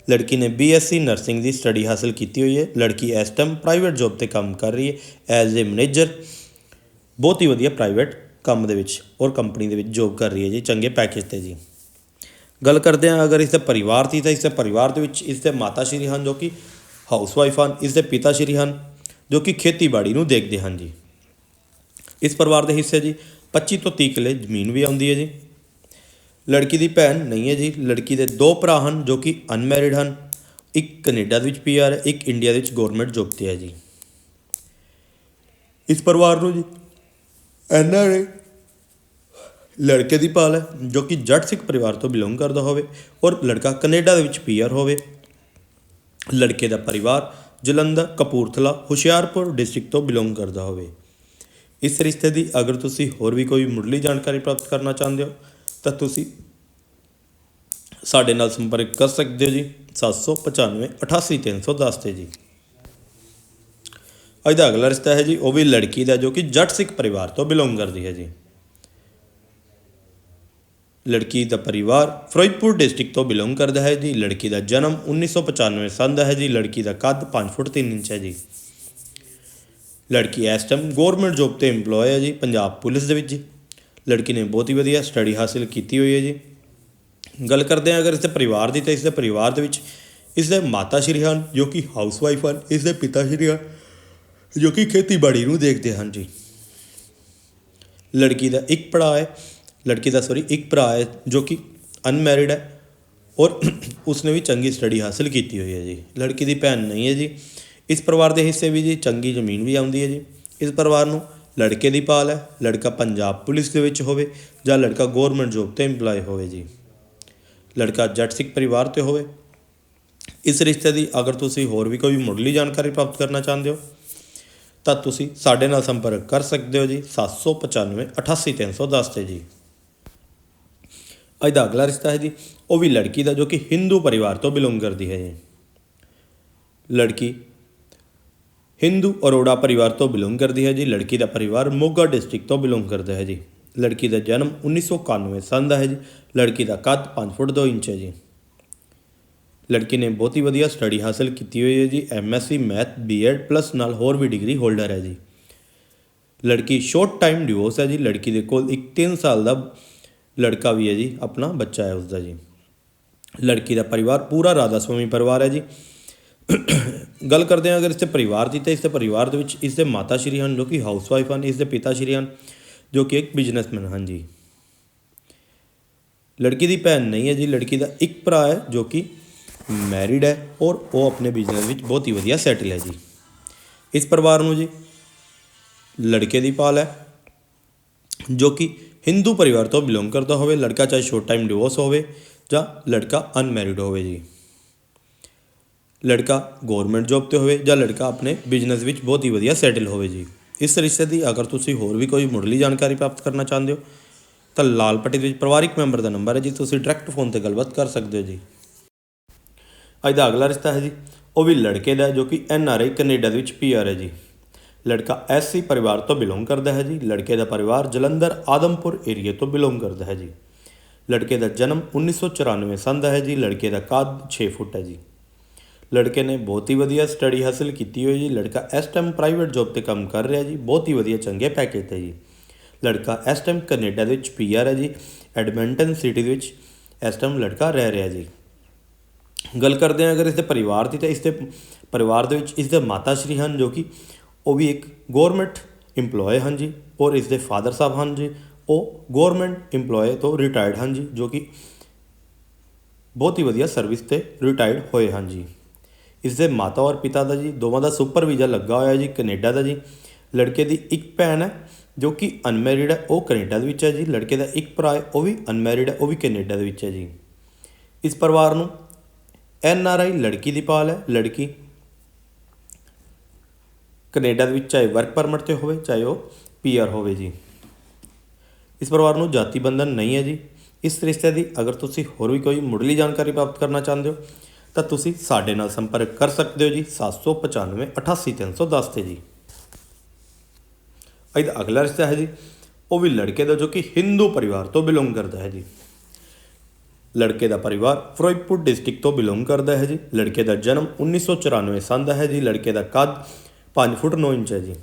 ਲੜਕੀ ਨੇ ਬੀਐਸਸੀ ਨਰਸਿੰਗ ਦੀ ਸਟੱਡੀ ਹਾਸਲ ਕੀਤੀ ਹੋਈ ਹੈ। ਲੜਕੀ ਇਸ ਟਾਈਮ ਪ੍ਰਾਈਵੇਟ ਜੌਬ ਤੇ ਕੰਮ ਕਰ ਰਹੀ ਹੈ। ਐਜ਼ ਅ ਮੈਨੇਜਰ ਬਹੁਤ ਹੀ ਵਧੀਆ ਪ੍ਰਾਈਵੇਟ ਕੰਮ ਦੇ ਵਿੱਚ ਔਰ ਕੰਪਨੀ ਦੇ ਵਿੱਚ ਜੌਬ ਕਰ ਰਹੀ ਹੈ ਜੀ। ਚੰਗੇ ਪੈਕੇਜ ਤੇ ਜੀ। ਗੱਲ ਕਰਦੇ ਹਾਂ ਅਗਰ ਇਸ ਦੇ ਪਰਿਵਾਰ ਦੀ ਤਾਂ ਇਸ ਦੇ ਪਰਿਵਾਰ ਦੇ ਵਿੱਚ ਇਸ ਦੇ ਮਾਤਾ ਸ਼੍ਰੀ ਹਨ ਜੋ ਕਿ ਹਾਊਸਵਾਈਫ ਹਨ ਇਸ ਦੇ ਪਿਤਾ ਸ਼੍ਰੀ ਹਨ, ਜੋ ਕਿ ਖੇਤੀਬਾੜੀ ਨੂੰ ਦੇਖਦੇ ਹਨ ਜੀ। ਇਸ ਪਰਿਵਾਰ ਦੇ ਹਿੱਸੇ ਜੀ 25 ਤੋਂ 30 ਕਿੱਲੇ ਜ਼ਮੀਨ ਵੀ ਆਉਂਦੀ ਹੈ ਜੀ। ਲੜਕੀ ਦੀ ਭੈਣ ਨਹੀਂ ਹੈ ਜੀ, ਲੜਕੀ ਦੇ ਦੋ ਭਰਾ ਹਨ ਜੋ ਕਿ ਅਨਮੈਰਿਡ ਹਨ। ਇੱਕ ਕੈਨੇਡਾ ਦੇ ਵਿੱਚ ਪੀਆਰ ਹੈ, ਇੱਕ ਇੰਡੀਆ ਦੇ ਵਿੱਚ ਗਵਰਨਮੈਂਟ ਜੋਬ ਤੇ ਹੈ ਜੀ। ਇਸ ਪਰਿਵਾਰ ਨੂੰ ਜੀ ਐਨਆਰਏ ਲੜਕੇ ਦੀ ਪਾਲ ਹੈ, ਜੋ ਕਿ ਜੱਟ ਸਿੱਖ ਪਰਿਵਾਰ ਤੋਂ ਬਿਲੋਂਗ ਕਰਦਾ ਹੋਵੇ ਔਰ ਲੜਕਾ ਕੈਨੇਡਾ ਦੇ ਵਿੱਚ ਪੀਆਰ ਹੋਵੇ। ਲੜਕੇ ਦਾ ਪਰਿਵਾਰ ਜਲੰਧਰ, ਕਪੂਰਥਲਾ, ਹੁਸ਼ਿਆਰਪੁਰ ਡਿਸਟ੍ਰਿਕਟ ਤੋਂ ਬਿਲੋਂਗ ਕਰਦਾ ਹੋਵੇ। ਇਸ ਰਿਸ਼ਤੇ ਦੀ ਅਗਰ ਤੁਸੀਂ ਹੋਰ ਵੀ ਕੋਈ ਮੁੱਢਲੀ ਜਾਣਕਾਰੀ ਪ੍ਰਾਪਤ ਕਰਨਾ ਚਾਹੁੰਦੇ ਹੋ, ਤਾਂ ਤੁਸੀਂ ਸਾਡੇ ਨਾਲ ਸੰਪਰਕ ਕਰ ਸਕਦੇ ਹੋ ਜੀ। 795 88310 ਤੇ ਜੀ। ਅੱਜ ਦਾ ਅਗਲਾ ਰਿਸ਼ਤਾ ਹੈ ਜੀ, ਉਹ ਵੀ ਲੜਕੀ ਦਾ, ਜੋ ਕਿ ਜੱਟ ਸਿੱਖ ਪਰਿਵਾਰ ਤੋਂ ਬਿਲੋਂਗ ਕਰਦੀ ਹੈ ਜੀ। ਲੜਕੀ ਦਾ ਪਰਿਵਾਰ ਫਿਰੋਜ਼ਪੁਰ ਡਿਸਟ੍ਰਿਕਟ ਤੋਂ ਬਿਲੋਂਗ ਕਰਦਾ ਹੈ ਜੀ। ਲੜਕੀ ਦਾ ਜਨਮ 1995 ਸੰਨ ਦਾ ਹੈ ਜੀ। ਲੜਕੀ ਦਾ ਕੱਦ 5 ਫੁੱਟ 3 ਇੰਚ ਹੈ ਜੀ। ਲੜਕੀ ਇਸ ਟਾਈਮ ਗਵਰਨਮੈਂਟ ਜੌਬ ਤੇ EMPLOYE ਹੈ ਜੀ, ਪੰਜਾਬ ਪੁਲਿਸ ਦੇ ਵਿੱਚ। ਜੀ ਲੜਕੀ ਨੇ ਬਹੁਤ ਹੀ ਵਧੀਆ ਸਟੱਡੀ ਹਾਸਲ ਕੀਤੀ ਹੋਈ ਹੈ ਜੀ। ਗੱਲ ਕਰਦੇ ਹਾਂ ਅਗਰ ਇਸ ਦੇ ਪਰਿਵਾਰ ਦੀ ਤਾਂ ਇਸ ਦੇ ਪਰਿਵਾਰ ਦੇ ਵਿੱਚ ਇਸ ਦੇ ਮਾਤਾ ਸ਼੍ਰੀ ਹਨ, ਜੋ ਕਿ ਹਾਊਸਵਾਈਫ ਹਨ ਇਸ ਦੇ ਪਿਤਾ ਸ਼੍ਰੀ ਹਨ, ਜੋ ਕਿ ਖੇਤੀਬਾੜੀ ਨੂੰ ਦੇਖਦੇ ਹਨ ਜੀ। ਲੜਕੀ ਦਾ ਇੱਕ ਭਰਾ ਹੈ ਲੜਕੀ ਦਾ ਸੌਰੀ ਇੱਕ ਭਰਾ ਹੈ ਜੋ ਕਿ ਅਨਮੈਰਿਡ ਹੈ ਔਰ ਉਸਨੇ ਵੀ ਚੰਗੀ ਸਟੱਡੀ ਹਾਸਲ ਕੀਤੀ ਹੋਈ ਹੈ ਜੀ। ਲੜਕੀ ਦੀ ਭੈਣ ਨਹੀਂ ਹੈ ਜੀ। ਇਸ ਪਰਿਵਾਰ ਦੇ ਹਿੱਸੇ ਵੀ ਜੀ, ਚੰਗੀ ਜ਼ਮੀਨ ਵੀ ਆਉਂਦੀ ਹੈ ਜੀ। ਇਸ ਪਰਿਵਾਰ ਨੂੰ ਲੜਕੇ ਦੀ ਪਾਲ ਹੈ। ਲੜਕਾ ਪੰਜਾਬ ਪੁਲਿਸ ਦੇ ਵਿੱਚ ਹੋਵੇ ਜਾਂ ਲੜਕਾ ਗਵਰਨਮੈਂਟ ਜੋਬ ਤੇ EMPLOYE ਹੋਵੇ ਜੀ। ਲੜਕਾ ਜੱਟ ਸਿੱਖ ਪਰਿਵਾਰ ਤੇ ਹੋਵੇ। ਇਸ ਰਿਸ਼ਤੇ ਦੀ ਅਗਰ ਤੁਸੀਂ ਹੋਰ ਵੀ ਕੋਈ ਮੁੱਢਲੀ ਜਾਣਕਾਰੀ ਪ੍ਰਾਪਤ ਕਰਨਾ ਚਾਹੁੰਦੇ ਹੋ, ਤਾਂ ਤੁਸੀਂ ਸਾਡੇ ਨਾਲ ਸੰਪਰਕ ਕਰ ਸਕਦੇ ਹੋ ਜੀ। 795 88310 ਤੇ ਜੀ। ਅੱਜ ਦਾ ਅਗਲਾ ਰਿਸ਼ਤਾ ਹੈ ਜੀ। ਉਹ ਵੀ ਲੜਕੀ ਦਾ, ਜੋ ਕਿ ਹਿੰਦੂ ਪਰਿਵਾਰ ਤੋਂ ਬਿਲੋਂਗ ਕਰਦੀ ਹੈ ਜੀ। ਲੜਕੀ ਹਿੰਦੂ ਅਰੋੜਾ ਪਰਿਵਾਰ ਤੋਂ ਬਿਲੋਂਗ ਕਰਦੀ ਹੈ ਜੀ। ਲੜਕੀ ਦਾ ਪਰਿਵਾਰ ਮੋਗਾ ਡਿਸਟ੍ਰਿਕਟ ਤੋਂ ਬਿਲੋਂਗ ਕਰਦਾ ਹੈ ਜੀ। ਲੜਕੀ ਦਾ ਜਨਮ 1991 ਸੰਨ ਦਾ ਹੈ ਜੀ। ਲੜਕੀ ਦਾ ਕੱਦ 5 ਫੁੱਟ 2 ਇੰਚ ਹੈ ਜੀ। ਲੜਕੀ ਨੇ ਬਹੁਤ ਹੀ ਵਧੀਆ ਸਟੱਡੀ ਹਾਸਲ ਕੀਤੀ ਹੋਈ ਹੈ ਜੀ। ਐਮਐਸਸੀ ਮੈਥ ਬੀਐਡ ਪਲੱਸ ਨਾਲ ਹੋਰ ਵੀ ਡਿਗਰੀ ਹੋਲਡਰ ਹੈ ਜੀ। ਲੜਕੀ ਸ਼ੋਰਟ ਟਾਈਮ ਡਿਵੋਰਸ ਹੈ ਜੀ। ਲੜਕੀ ਦੇ ਕੋਲ ਇੱਕ 3 ਸਾਲ ਦਾ ਲੜਕਾ ਵੀ ਹੈ ਜੀ, ਆਪਣਾ ਬੱਚਾ ਹੈ ਉਸਦਾ ਜੀ। ਲੜਕੀ ਦਾ ਪਰਿਵਾਰ ਪੂਰਾ ਰਾਧਾ ਸੁਆਮੀ ਪਰਿਵਾਰ ਹੈ ਜੀ। ਗੱਲ ਕਰਦੇ ਹਾਂ ਅਗਰ ਇਸ ਦੇ ਪਰਿਵਾਰ ਦੀ, ਤਾਂ ਇਸ ਦੇ ਪਰਿਵਾਰ ਦੇ ਵਿੱਚ ਇਸ ਦੇ ਮਾਤਾ ਸ਼੍ਰੀ ਹਨ ਜੋ ਕਿ ਹਾਊਸਵਾਈਫ ਹਨ, ਇਸ ਦੇ ਪਿਤਾ ਸ਼੍ਰੀ ਹਨ ਜੋ ਕਿ ਇੱਕ ਬਿਜ਼ਨਸਮੈਨ ਹਨ ਜੀ। ਲੜਕੀ ਦੀ ਭੈਣ ਨਹੀਂ ਹੈ ਜੀ, ਲੜਕੀ ਦਾ ਇੱਕ ਭਰਾ ਹੈ ਜੋ ਕਿ ਮੈਰਿਡ ਹੈ ਔਰ ਉਹ ਆਪਣੇ ਬਿਜ਼ਨਸ ਵਿੱਚ ਬਹੁਤ ਹੀ ਵਧੀਆ ਸੈਟਲ ਹੈ ਜੀ। ਇਸ ਪਰਿਵਾਰ ਨੂੰ ਜੀ ਲੜਕੇ ਦੀ ਪਾਲ ਹੈ ਜੋ ਕਿ ਹਿੰਦੂ ਪਰਿਵਾਰ ਤੋਂ ਬਿਲੋਂਗ ਕਰਦਾ ਹੋਵੇ ਲੜਕਾ ਚਾਹੇ ਸ਼ੋਰਟ ਟਾਈਮ ਡਿਵੋਰਸ ਹੋਵੇ ਜਾਂ ਲੜਕਾ ਅਨਮੈਰਿਡ ਹੋਵੇ ਜੀ ਲੜਕਾ ਗਵਰਨਮੈਂਟ ਜੌਬ ਤੇ ਹੋਵੇ ਜਾਂ ਲੜਕਾ ਆਪਣੇ ਬਿਜ਼ਨਸ ਵਿੱਚ ਬਹੁਤ ਹੀ ਵਧੀਆ ਸੈਟਲ ਹੋਵੇ ਜੀ ਇਸ ਰਿਸ਼ਤੇ ਦੀ ਅਗਰ ਤੁਸੀਂ ਹੋਰ ਵੀ ਕੋਈ ਮੁੱਢਲੀ ਜਾਣਕਾਰੀ ਪ੍ਰਾਪਤ ਕਰਨਾ ਚਾਹੁੰਦੇ ਹੋ ਤਾਂ ਲਾਲ ਪੱਟੀ ਦੇ ਵਿੱਚ ਪਰਿਵਾਰਿਕ ਮੈਂਬਰ ਦਾ ਨੰਬਰ ਹੈ ਜੀ ਤੁਸੀਂ ਡਾਇਰੈਕਟ ਫੋਨ ਤੇ ਗੱਲਬਾਤ ਕਰ ਸਕਦੇ ਹੋ ਜੀ ਅੱਜ ਦਾ ਅਗਲਾ ਰਿਸ਼ਤਾ ਹੈ ਜੀ ਉਹ ਵੀ ਲੜਕੇ ਦਾ ਜੋ ਕਿ ਐਨ ਆਰ ਆਈ ਕੈਨੇਡਾ ਦੇ ਵਿੱਚ ਪੀ ਆਰ ਹੈ ਜੀ ਲੜਕਾ ਐਸਸੀ ਪਰਿਵਾਰ ਤੋਂ ਬਿਲੋਂਗ ਕਰਦਾ ਹੈ ਜੀ। ਲੜਕੇ ਦਾ ਪਰਿਵਾਰ ਜਲੰਧਰ ਆਦਮਪੁਰ ਏਰੀਆ ਤੋਂ ਬਿਲੋਂਗ ਕਰਦਾ ਹੈ ਜੀ। ਲੜਕੇ ਦਾ ਜਨਮ 1994 ਸੰਨ ਦਾ ਹੈ ਜੀ। ਲੜਕੇ ਦਾ ਕੱਦ 6 ਫੁੱਟ ਹੈ ਜੀ। ਲੜਕੇ ਨੇ ਬਹੁਤ ਹੀ ਵਧੀਆ ਸਟੱਡੀ ਹਾਸਲ ਕੀਤੀ ਹੋਈ ਜੀ। ਲੜਕਾ ਇਸ ਟਾਈਮ ਪ੍ਰਾਈਵੇਟ ਜੌਬ ਤੇ ਕੰਮ ਕਰ ਰਿਹਾ ਜੀ। ਬਹੁਤ ਹੀ ਵਧੀਆ ਚੰਗੇ ਪੈਕੇਜ ਤੇ ਜੀ। ਲੜਕਾ ਇਸ ਟਾਈਮ ਕੈਨੇਡਾ ਦੇ ਵਿੱਚ ਪੀਆਰ ਹੈ ਜੀ। ਐਡਮਿੰਟਨ ਸਿਟੀ ਦੇ ਵਿੱਚ ਇਸ ਟਾਈਮ ਲੜਕਾ ਰਹਿ ਰਿਹਾ ਜੀ। ਗੱਲ ਕਰਦੇ ਹਾਂ ਅਗਰ ਇਸ ਦੇ ਪਰਿਵਾਰ ਦੀ ਤਾਂ ਇਸ ਦੇ ਪਰਿਵਾਰ ਦੇ ਵਿੱਚ ਇਸ ਦੇ ਮਾਤਾ ਸ਼੍ਰੀ ਹਨ ਜੋ ਕਿ ਉਹ ਵੀ ਇੱਕ ਗਵਰਨਮੈਂਟ EMPLOYE ਹਨ ਜੀ, ਔਰ ਇਸ ਦੇ ਫਾਦਰ ਸਾਹਿਬ ਹਨ ਜੀ, ਉਹ ਗਵਰਨਮੈਂਟ EMPLOYE ਤੋਂ ਰਿਟਾਇਰਡ ਹਨ ਜੀ, ਜੋ ਕਿ ਬਹੁਤ ਹੀ ਵਧੀਆ ਸਰਵਿਸ ਤੇ ਰਿਟਾਇਰਡ ਹੋਏ ਹਨ ਜੀ। ਇਸ ਦੇ ਮਾਤਾ ਔਰ ਪਿਤਾ ਦਾ ਜੀ, ਦੋਵਾਂ ਦਾ ਸੁਪਰ ਵੀਜ਼ਾ ਲੱਗਾ ਹੋਇਆ ਜੀ, ਕੈਨੇਡਾ ਦਾ ਜੀ। ਲੜਕੇ ਦੀ ਇੱਕ ਭੈਣ ਹੈ, ਜੋ ਕਿ ਅਨਮੈਰਿਡ ਹੈ, ਉਹ ਕੈਨੇਡਾ ਦੇ ਵਿੱਚ ਹੈ ਜੀ। ਲੜਕੇ ਦਾ ਇੱਕ ਭਰਾ ਹੈ, ਉਹ ਵੀ ਅਨਮੈਰਿਡ ਹੈ, ਉਹ ਵੀ ਕੈਨੇਡਾ ਦੇ ਵਿੱਚ ਹੈ ਜੀ। ਇਸ ਪਰਿਵਾਰ ਨੂੰ ਐਨ ਆਰ ਆਈ ਲੜਕੀ ਦੀ ਪਾਲ ਹੈ, ਲੜਕੀ ਕੈਨੇਡਾ ਦੇ ਵਿੱਚ, ਚਾਹੇ ਵਰਕ ਪਰਮਿਟ ਤੇ ਹੋਵੇ, ਚਾਹੇ ਉਹ ਪੀਆਰ ਹੋਵੇ ਜੀ। ਇਸ ਪਰਿਵਾਰ ਨੂੰ ਜਾਤੀ ਬੰਧਨ ਨਹੀਂ ਹੈ ਜੀ। ਇਸ ਰਿਸ਼ਤੇ ਦੀ ਅਗਰ ਤੁਸੀਂ ਹੋਰ ਵੀ ਕੋਈ ਮੁੱਢਲੀ ਜਾਣਕਾਰੀ ਪ੍ਰਾਪਤ ਕਰਨਾ ਚਾਹੁੰਦੇ ਹੋ, ਤਾਂ ਤੁਸੀਂ ਸਾਡੇ ਨਾਲ ਸੰਪਰਕ ਕਰ ਸਕਦੇ ਹੋ ਜੀ 795 88310 ਤੇ ਜੀ। ਇਹਦਾ ਅਗਲਾ ਰਿਸ਼ਤਾ ਹੈ ਜੀ। ਉਹ ਵੀ ਲੜਕੇ ਦਾ, ਜੋ ਕਿ ਹਿੰਦੂ ਪਰਿਵਾਰ ਤੋਂ ਬਿਲੋਂਗ ਕਰਦਾ ਹੈ ਜੀ। ਲੜਕੇ ਦਾ ਪਰਿਵਾਰ ਫਿਰੋਜ਼ਪੁਰ ਡਿਸਟ੍ਰਿਕਟ ਤੋਂ ਬਿਲੋਂਗ ਕਰਦਾ ਹੈ ਜੀ। ਲੜਕੇ ਦਾ ਜਨਮ 1994 ਸੰਨ ਦਾ ਹੈ ਜੀ। ਲੜਕੇ ਦਾ ਕੱਦ 5 ਫੁੱਟ 9 ਇੰਚ ਹੈ ਜੀ।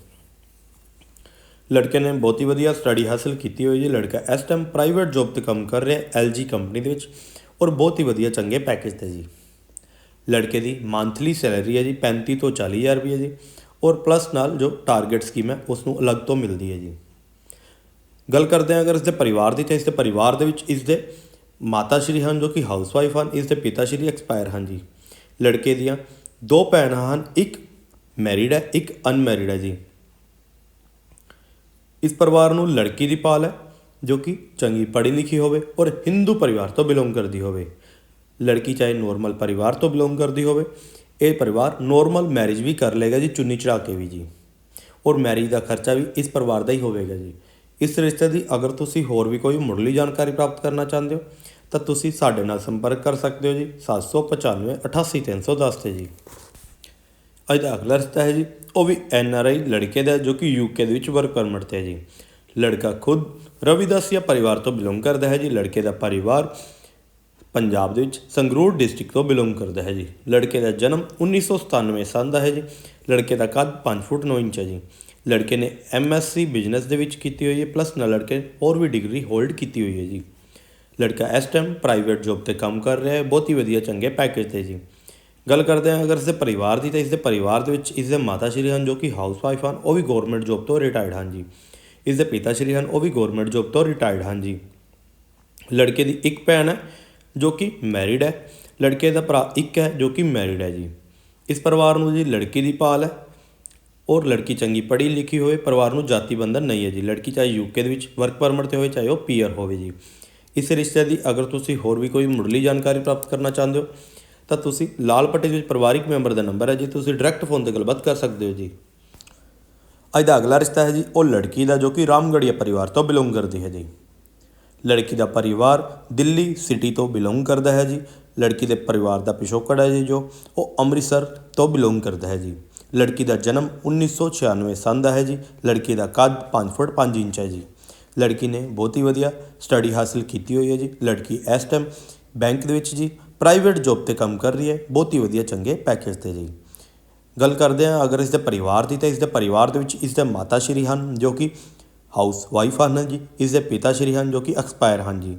ਲੜਕੇ ਨੇ ਬਹੁਤ ਹੀ ਵਧੀਆ ਸਟੱਡੀ ਹਾਸਲ ਕੀਤੀ ਹੋਈ ਜੀ। ਲੜਕਾ ਇਸ ਟਾਈਮ ਪ੍ਰਾਈਵੇਟ ਜੌਬ ਤੇ ਕੰਮ ਕਰ ਰਿਹਾ ਹੈ LG ਕੰਪਨੀ ਦੇ ਵਿੱਚ ਔਰ ਬਹੁਤ ਹੀ ਵਧੀਆ ਚੰਗੇ ਪੈਕੇਜ ਤੇ ਜੀ। ਲੜਕੇ ਦੀ ਮੰਥਲੀ ਸੈਲਰੀ ਹੈ ਜੀ 35 ਤੋਂ 40 ਹਜ਼ਾਰ ਰੁਪਏ ਜੀ। ਔਰ ਪਲੱਸ ਨਾਲ ਜੋ ਟਾਰਗੇਟ ਸਕੀਮ ਹੈ ਉਸ ਨੂੰ ਅਲੱਗ ਤੋਂ ਮਿਲਦੀ ਹੈ ਜੀ। ਗੱਲ ਕਰਦੇ ਹਾਂ ਅਗਰ ਇਸ ਦੇ ਪਰਿਵਾਰ ਦੀ, ਤਾਂ ਇਸ ਦੇ ਪਰਿਵਾਰ ਦੇ ਵਿੱਚ ਇਸ ਦੇ ਮਾਤਾ ਸ਼੍ਰੀ ਹਨ ਜੋ ਕਿ ਹਾਊਸਵਾਈਫ ਹਨ ਇਸ ਦੇ ਪਿਤਾ ਸ਼੍ਰੀ ਐਕਸਪਾਇਰ ਹਨ ਜੀ। ਲੜਕੇ ਦੀਆਂ ਦੋ ਭੈਣਾਂ ਹਨ, ਇੱਕ ਮੈਰਿਡ ਹੈ, ਇੱਕ ਅਨਮੈਰਿਡ ਹੈ ਜੀ। ਇਸ ਪਰਿਵਾਰ ਨੂੰ ਲੜਕੀ ਦੀ ਪਾਲ ਹੈ, ਜੋ ਕਿ ਚੰਗੀ ਪੜ੍ਹੀ ਲਿਖੀ ਹੋਵੇ ਔਰ ਹਿੰਦੂ ਪਰਿਵਾਰ ਤੋਂ ਬਿਲੋਂਗ ਕਰਦੀ ਹੋਵੇ। ਲੜਕੀ ਚਾਹੇ ਨੋਰਮਲ ਪਰਿਵਾਰ ਤੋਂ ਬਿਲੋਂਗ ਕਰਦੀ ਹੋਵੇ, ਇਹ ਪਰਿਵਾਰ ਨੋਰਮਲ ਮੈਰਿਜ ਵੀ ਕਰ ਲੇਗਾ ਜੀ, ਚੁੰਨੀ ਚੜਾ ਕੇ ਵੀ ਜੀ। ਔਰ ਮੈਰਿਜ ਦਾ ਖਰਚਾ ਵੀ ਇਸ ਪਰਿਵਾਰ ਦਾ ਹੀ ਹੋਵੇਗਾ ਜੀ। ਇਸ ਰਿਸ਼ਤੇ ਦੀ ਅਗਰ ਤੁਸੀਂ ਹੋਰ ਵੀ ਕੋਈ ਮੁੱਢਲੀ ਜਾਣਕਾਰੀ ਪ੍ਰਾਪਤ ਕਰਨਾ ਚਾਹੁੰਦੇ ਹੋ, ਤਾਂ ਤੁਸੀਂ ਸਾਡੇ ਨਾਲ ਸੰਪਰਕ ਕਰ ਸਕਦੇ ਹੋ ਜੀ 795 88310 ਤੇ ਜੀ। ਅੱਜ ਦਾ ਅਗਲਾ ਰਿਸ਼ਤਾ ਹੈ ਜੀ। ਉਹ ਵੀ ਐਨ ਆਰ ਆਈ ਲੜਕੇ ਦਾ ਜੋ ਕਿ ਯੂਕੇ ਦੇ ਵਿੱਚ ਵਰਕ ਪਰਮਿਟ ਤੇ ਹੈ ਜੀ। ਲੜਕਾ ਖੁਦ ਰਵਿਦਾਸੀਆ ਪਰਿਵਾਰ ਤੋਂ ਬਿਲੋਂਗ ਕਰਦਾ ਹੈ ਜੀ। ਲੜਕੇ ਦਾ ਪਰਿਵਾਰ ਪੰਜਾਬ ਦੇ ਵਿੱਚ ਸੰਗਰੂਰ ਡਿਸਟ੍ਰਿਕਟ ਤੋਂ ਬਿਲੋਂਗ ਕਰਦਾ ਹੈ ਜੀ। ਲੜਕੇ ਦਾ ਜਨਮ 1997 ਸਾਲ ਦਾ ਹੈ ਜੀ। ਲੜਕੇ ਦਾ ਕੱਦ 5 ਫੁੱਟ 9 ਇੰਚ ਹੈ ਜੀ। ਲੜਕੇ ਨੇ ਐਮਐਸਸੀ ਬਿਜ਼ਨਸ ਦੇ ਵਿੱਚ ਕੀਤੀ ਹੋਈ ਹੈ ਪਲੱਸ ਨਾਲ ਲੜਕੇ ਹੋਰ ਵੀ ਡਿਗਰੀ ਹੋਲਡ ਕੀਤੀ ਹੋਈ ਹੈ ਜੀ। ਲੜਕਾ ਇਸ ਟਾਈਮ ਪ੍ਰਾਈਵੇਟ ਜੌਬ ਤੇ ਕੰਮ ਕਰ ਰਿਹਾ ਹੈ। ਬਹੁਤ ਹੀ ਵਧੀਆ ਚੰਗੇ ਪੈਕੇਜ ਤੇ ਜੀ। ਗੱਲ ਕਰਦੇ ਹਾਂ ਅਗਰ ਇਸ ਦੇ ਪਰਿਵਾਰ ਦੀ, ਤਾਂ ਇਸ ਦੇ ਪਰਿਵਾਰ ਦੇ ਵਿੱਚ ਇਸ ਦੇ ਮਾਤਾ ਸ਼੍ਰੀ ਹਨ ਜੋ ਕਿ ਹਾਊਸ ਵਾਈਫ ਹਨ, ਉਹ ਵੀ ਗਵਰਨਮੈਂਟ ਜੋਬ ਤੋਂ ਰਿਟਾਇਰਡ ਹਨ ਜੀ। ਇਸ ਦੇ ਪਿਤਾ ਸ਼੍ਰੀ ਹਨ, ਉਹ ਵੀ ਗਵਰਨਮੈਂਟ ਜੋਬ ਤੋਂ ਰਿਟਾਇਰਡ ਹਨ ਜੀ। ਲੜਕੇ ਦੀ ਇੱਕ ਭੈਣ ਹੈ ਜੋ ਕਿ ਮੈਰਿਡ ਹੈ। ਲੜਕੇ ਦਾ ਭਰਾ ਇੱਕ ਹੈ ਜੋ ਕਿ ਮੈਰਿਡ ਹੈ ਜੀ। ਇਸ ਪਰਿਵਾਰ ਨੂੰ ਜੀ ਲੜਕੀ ਦੀ ਪਾਲ ਹੈ ਔਰ ਲੜਕੀ ਚੰਗੀ ਪੜ੍ਹੀ ਲਿਖੀ ਹੋਵੇ, ਪਰਿਵਾਰ ਨੂੰ ਜਾਤੀ ਬੰਧਨ ਨਹੀਂ ਹੈ ਜੀ। ਲੜਕੀ ਚਾਹੇ ਯੂਕੇ ਦੇ ਵਿੱਚ ਵਰਕ ਪਰਮਿਟ ਤੇ ਹੋਵੇ, ਚਾਹੇ ਉਹ ਪੀਆਰ ਹੋਵੇ ਜੀ। ਇਸ ਰਿਸ਼ਤੇ ਦੀ ਅਗਰ ਤੁਸੀਂ ਹੋਰ ਵੀ ਕੋਈ ਮੁੱਢਲੀ ਜਾਣਕਾਰੀ ਪ੍ਰਾਪਤ ਕਰਨਾ ਚਾਹੁੰਦੇ ਹੋ ਤਾਂ ਤੁਸੀਂ ਲਾਲ ਪੱਟੇ ਦੇ ਵਿੱਚ ਪਰਿਵਾਰਿਕ ਮੈਂਬਰ ਦਾ ਨੰਬਰ ਹੈ ਜੀ। ਤੁਸੀਂ ਡਾਇਰੈਕਟ ਫੋਨ ਤੇ ਗੱਲਬਾਤ ਕਰ ਸਕਦੇ ਹੋ ਜੀ। ਅੱਜ ਦਾ ਅਗਲਾ ਰਿਸ਼ਤਾ ਹੈ ਜੀ, ਉਹ ਲੜਕੀ ਦਾ ਜੋ ਕਿ ਰਾਮਗੜੀਆ ਪਰਿਵਾਰ ਤੋਂ ਬਿਲੋਂਗ ਕਰਦੀ ਹੈ ਜੀ। ਲੜਕੀ ਦਾ ਪਰਿਵਾਰ ਦਿੱਲੀ ਸਿਟੀ ਤੋਂ ਬਿਲੋਂਗ ਕਰਦਾ ਹੈ ਜੀ। ਲੜਕੀ ਦੇ ਪਰਿਵਾਰ ਦਾ ਪਿਛੋਕੜ ਹੈ ਜੀ ਜੋ, ਉਹ ਅੰਮ੍ਰਿਤਸਰ ਤੋਂ ਬਿਲੋਂਗ ਕਰਦਾ ਹੈ ਜੀ। ਲੜਕੀ ਦਾ ਜਨਮ 1996 ਸੰਨ ਦਾ ਹੈ ਜੀ। ਲੜਕੀ ਦਾ ਕੱਦ 5 ਫੁੱਟ 5 ਇੰਚ ਹੈ ਜੀ। ਲੜਕੀ ਨੇ ਬਹੁਤ ਹੀ ਵਧੀਆ ਸਟੱਡੀ ਹਾਸਲ ਕੀਤੀ ਹੋਈ ਹੈ ਜੀ। ਲੜਕੀ ਇਸ ਟਾਈਮ ਬੈਂਕ ਦੇ ਵਿੱਚ ਜੀ ਪ੍ਰਾਈਵੇਟ ਜੌਬ ਤੇ ਕੰਮ ਕਰ ਰਹੀ ਹੈ, ਬਹੁਤ ਹੀ ਵਧੀਆ ਚੰਗੇ ਪੈਕੇਜ ਤੇ ਜੀ। ਗੱਲ ਕਰਦੇ ਹਾਂ ਅਗਰ ਇਸ ਦੇ ਪਰਿਵਾਰ ਦੀ ਤਾਂ ਇਸ ਦੇ ਪਰਿਵਾਰ ਦੇ ਵਿੱਚ ਇਸ ਦੇ ਮਾਤਾ ਸ਼੍ਰੀ ਹਨ, ਜੋ ਕਿ ਹਾਊਸ ਵਾਈਫ ਹਨ ਜੀ ਇਸ ਦੇ ਪਿਤਾ ਸ਼੍ਰੀ ਹਨ, ਜੋ ਕਿ ਐਕਸਪਾਇਰ ਹਨ ਜੀ।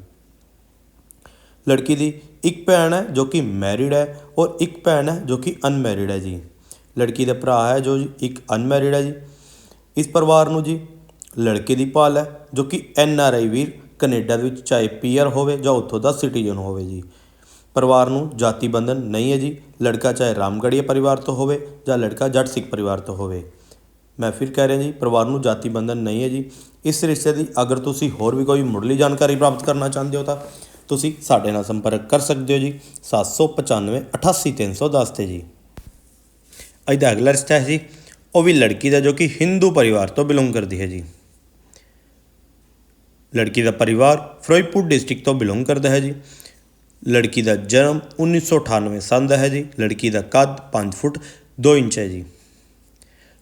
ਲੜਕੀ ਦੀ ਇੱਕ ਭੈਣ ਹੈ, ਜੋ ਕਿ ਮੈਰਿਡ ਹੈ ਔਰ ਇੱਕ ਭੈਣ ਹੈ, ਜੋ ਕਿ ਅਨਮੈਰਿਡ ਹੈ ਜੀ। ਲੜਕੀ ਦਾ ਭਰਾ ਹੈ, ਜੋ ਇੱਕ ਅਨਮੈਰਿਡ ਹੈ ਜੀ। ਇਸ ਪਰਿਵਾਰ ਨੂੰ ਜੀ ਲੜਕੇ ਦੀ ਭਾਲ ਹੈ, ਜੋ ਕਿ ਐਨ ਆਰ ਆਈ ਵੀਰ ਕੈਨੇਡਾ ਦੇ ਵਿੱਚ ਚਾਹੇ ਪੀਆਰ ਹੋਵੇ ਜਾਂ ਉੱਥੋਂ ਦਾ ਸਿਟੀਜ਼ਨ ਹੋਵੇ ਜੀ। ਪਰਿਵਾਰ ਨੂੰ ਜਾਤੀ ਬੰਧਨ ਨਹੀਂ ਹੈ ਜੀ। ਲੜਕਾ ਚਾਹੇ ਰਾਮਗੜੀਆ ਪਰਿਵਾਰ ਤੋਂ ਹੋਵੇ ਜਾਂ ਲੜਕਾ ਜੱਟ ਸਿੱਖ ਪਰਿਵਾਰ ਤੋਂ ਹੋਵੇ। ਮੈਂ ਫਿਰ ਕਹਿ ਰਿਹਾ ਜੀ, ਪਰਿਵਾਰ ਨੂੰ ਜਾਤੀ ਬੰਧਨ ਨਹੀਂ ਹੈ ਜੀ। ਇਸ ਰਿਸ਼ਤੇ ਦੀ ਅਗਰ ਤੁਸੀਂ ਹੋਰ ਵੀ ਕੋਈ ਮੁੱਢਲੀ ਜਾਣਕਾਰੀ ਪ੍ਰਾਪਤ ਕਰਨਾ ਚਾਹੁੰਦੇ ਹੋ ਤਾਂ ਤੁਸੀਂ ਸਾਡੇ ਨਾਲ ਸੰਪਰਕ ਕਰ ਸਕਦੇ ਹੋ ਜੀ। 795 88310 ਤੇ ਜੀ। ਅੱਜ ਦਾ ਅਗਲਾ ਰਿਸ਼ਤਾ ਹੈ ਜੀ, ਉਹ ਵੀ ਲੜਕੀ ਦਾ ਜੋ ਕਿ ਹਿੰਦੂ ਪਰਿਵਾਰ ਤੋਂ ਬਿਲੋਂਗ ਕਰਦੀ ਹੈ ਜੀ। ਲੜਕੀ ਦਾ ਪਰਿਵਾਰ ਫਿਰੋਜ਼ਪੁਰ ਡਿਸਟ੍ਰਿਕਟ ਤੋਂ ਬਿਲੋਂਗ ਕਰਦਾ ਹੈ ਜੀ। ਲੜਕੀ ਦਾ ਜਨਮ 1998 ਸੰਨ ਦਾ ਹੈ ਜੀ, ਲੜਕੀ ਦਾ ਕੱਦ 5 ਫੁੱਟ 2 ਇੰਚ ਹੈ ਜੀ।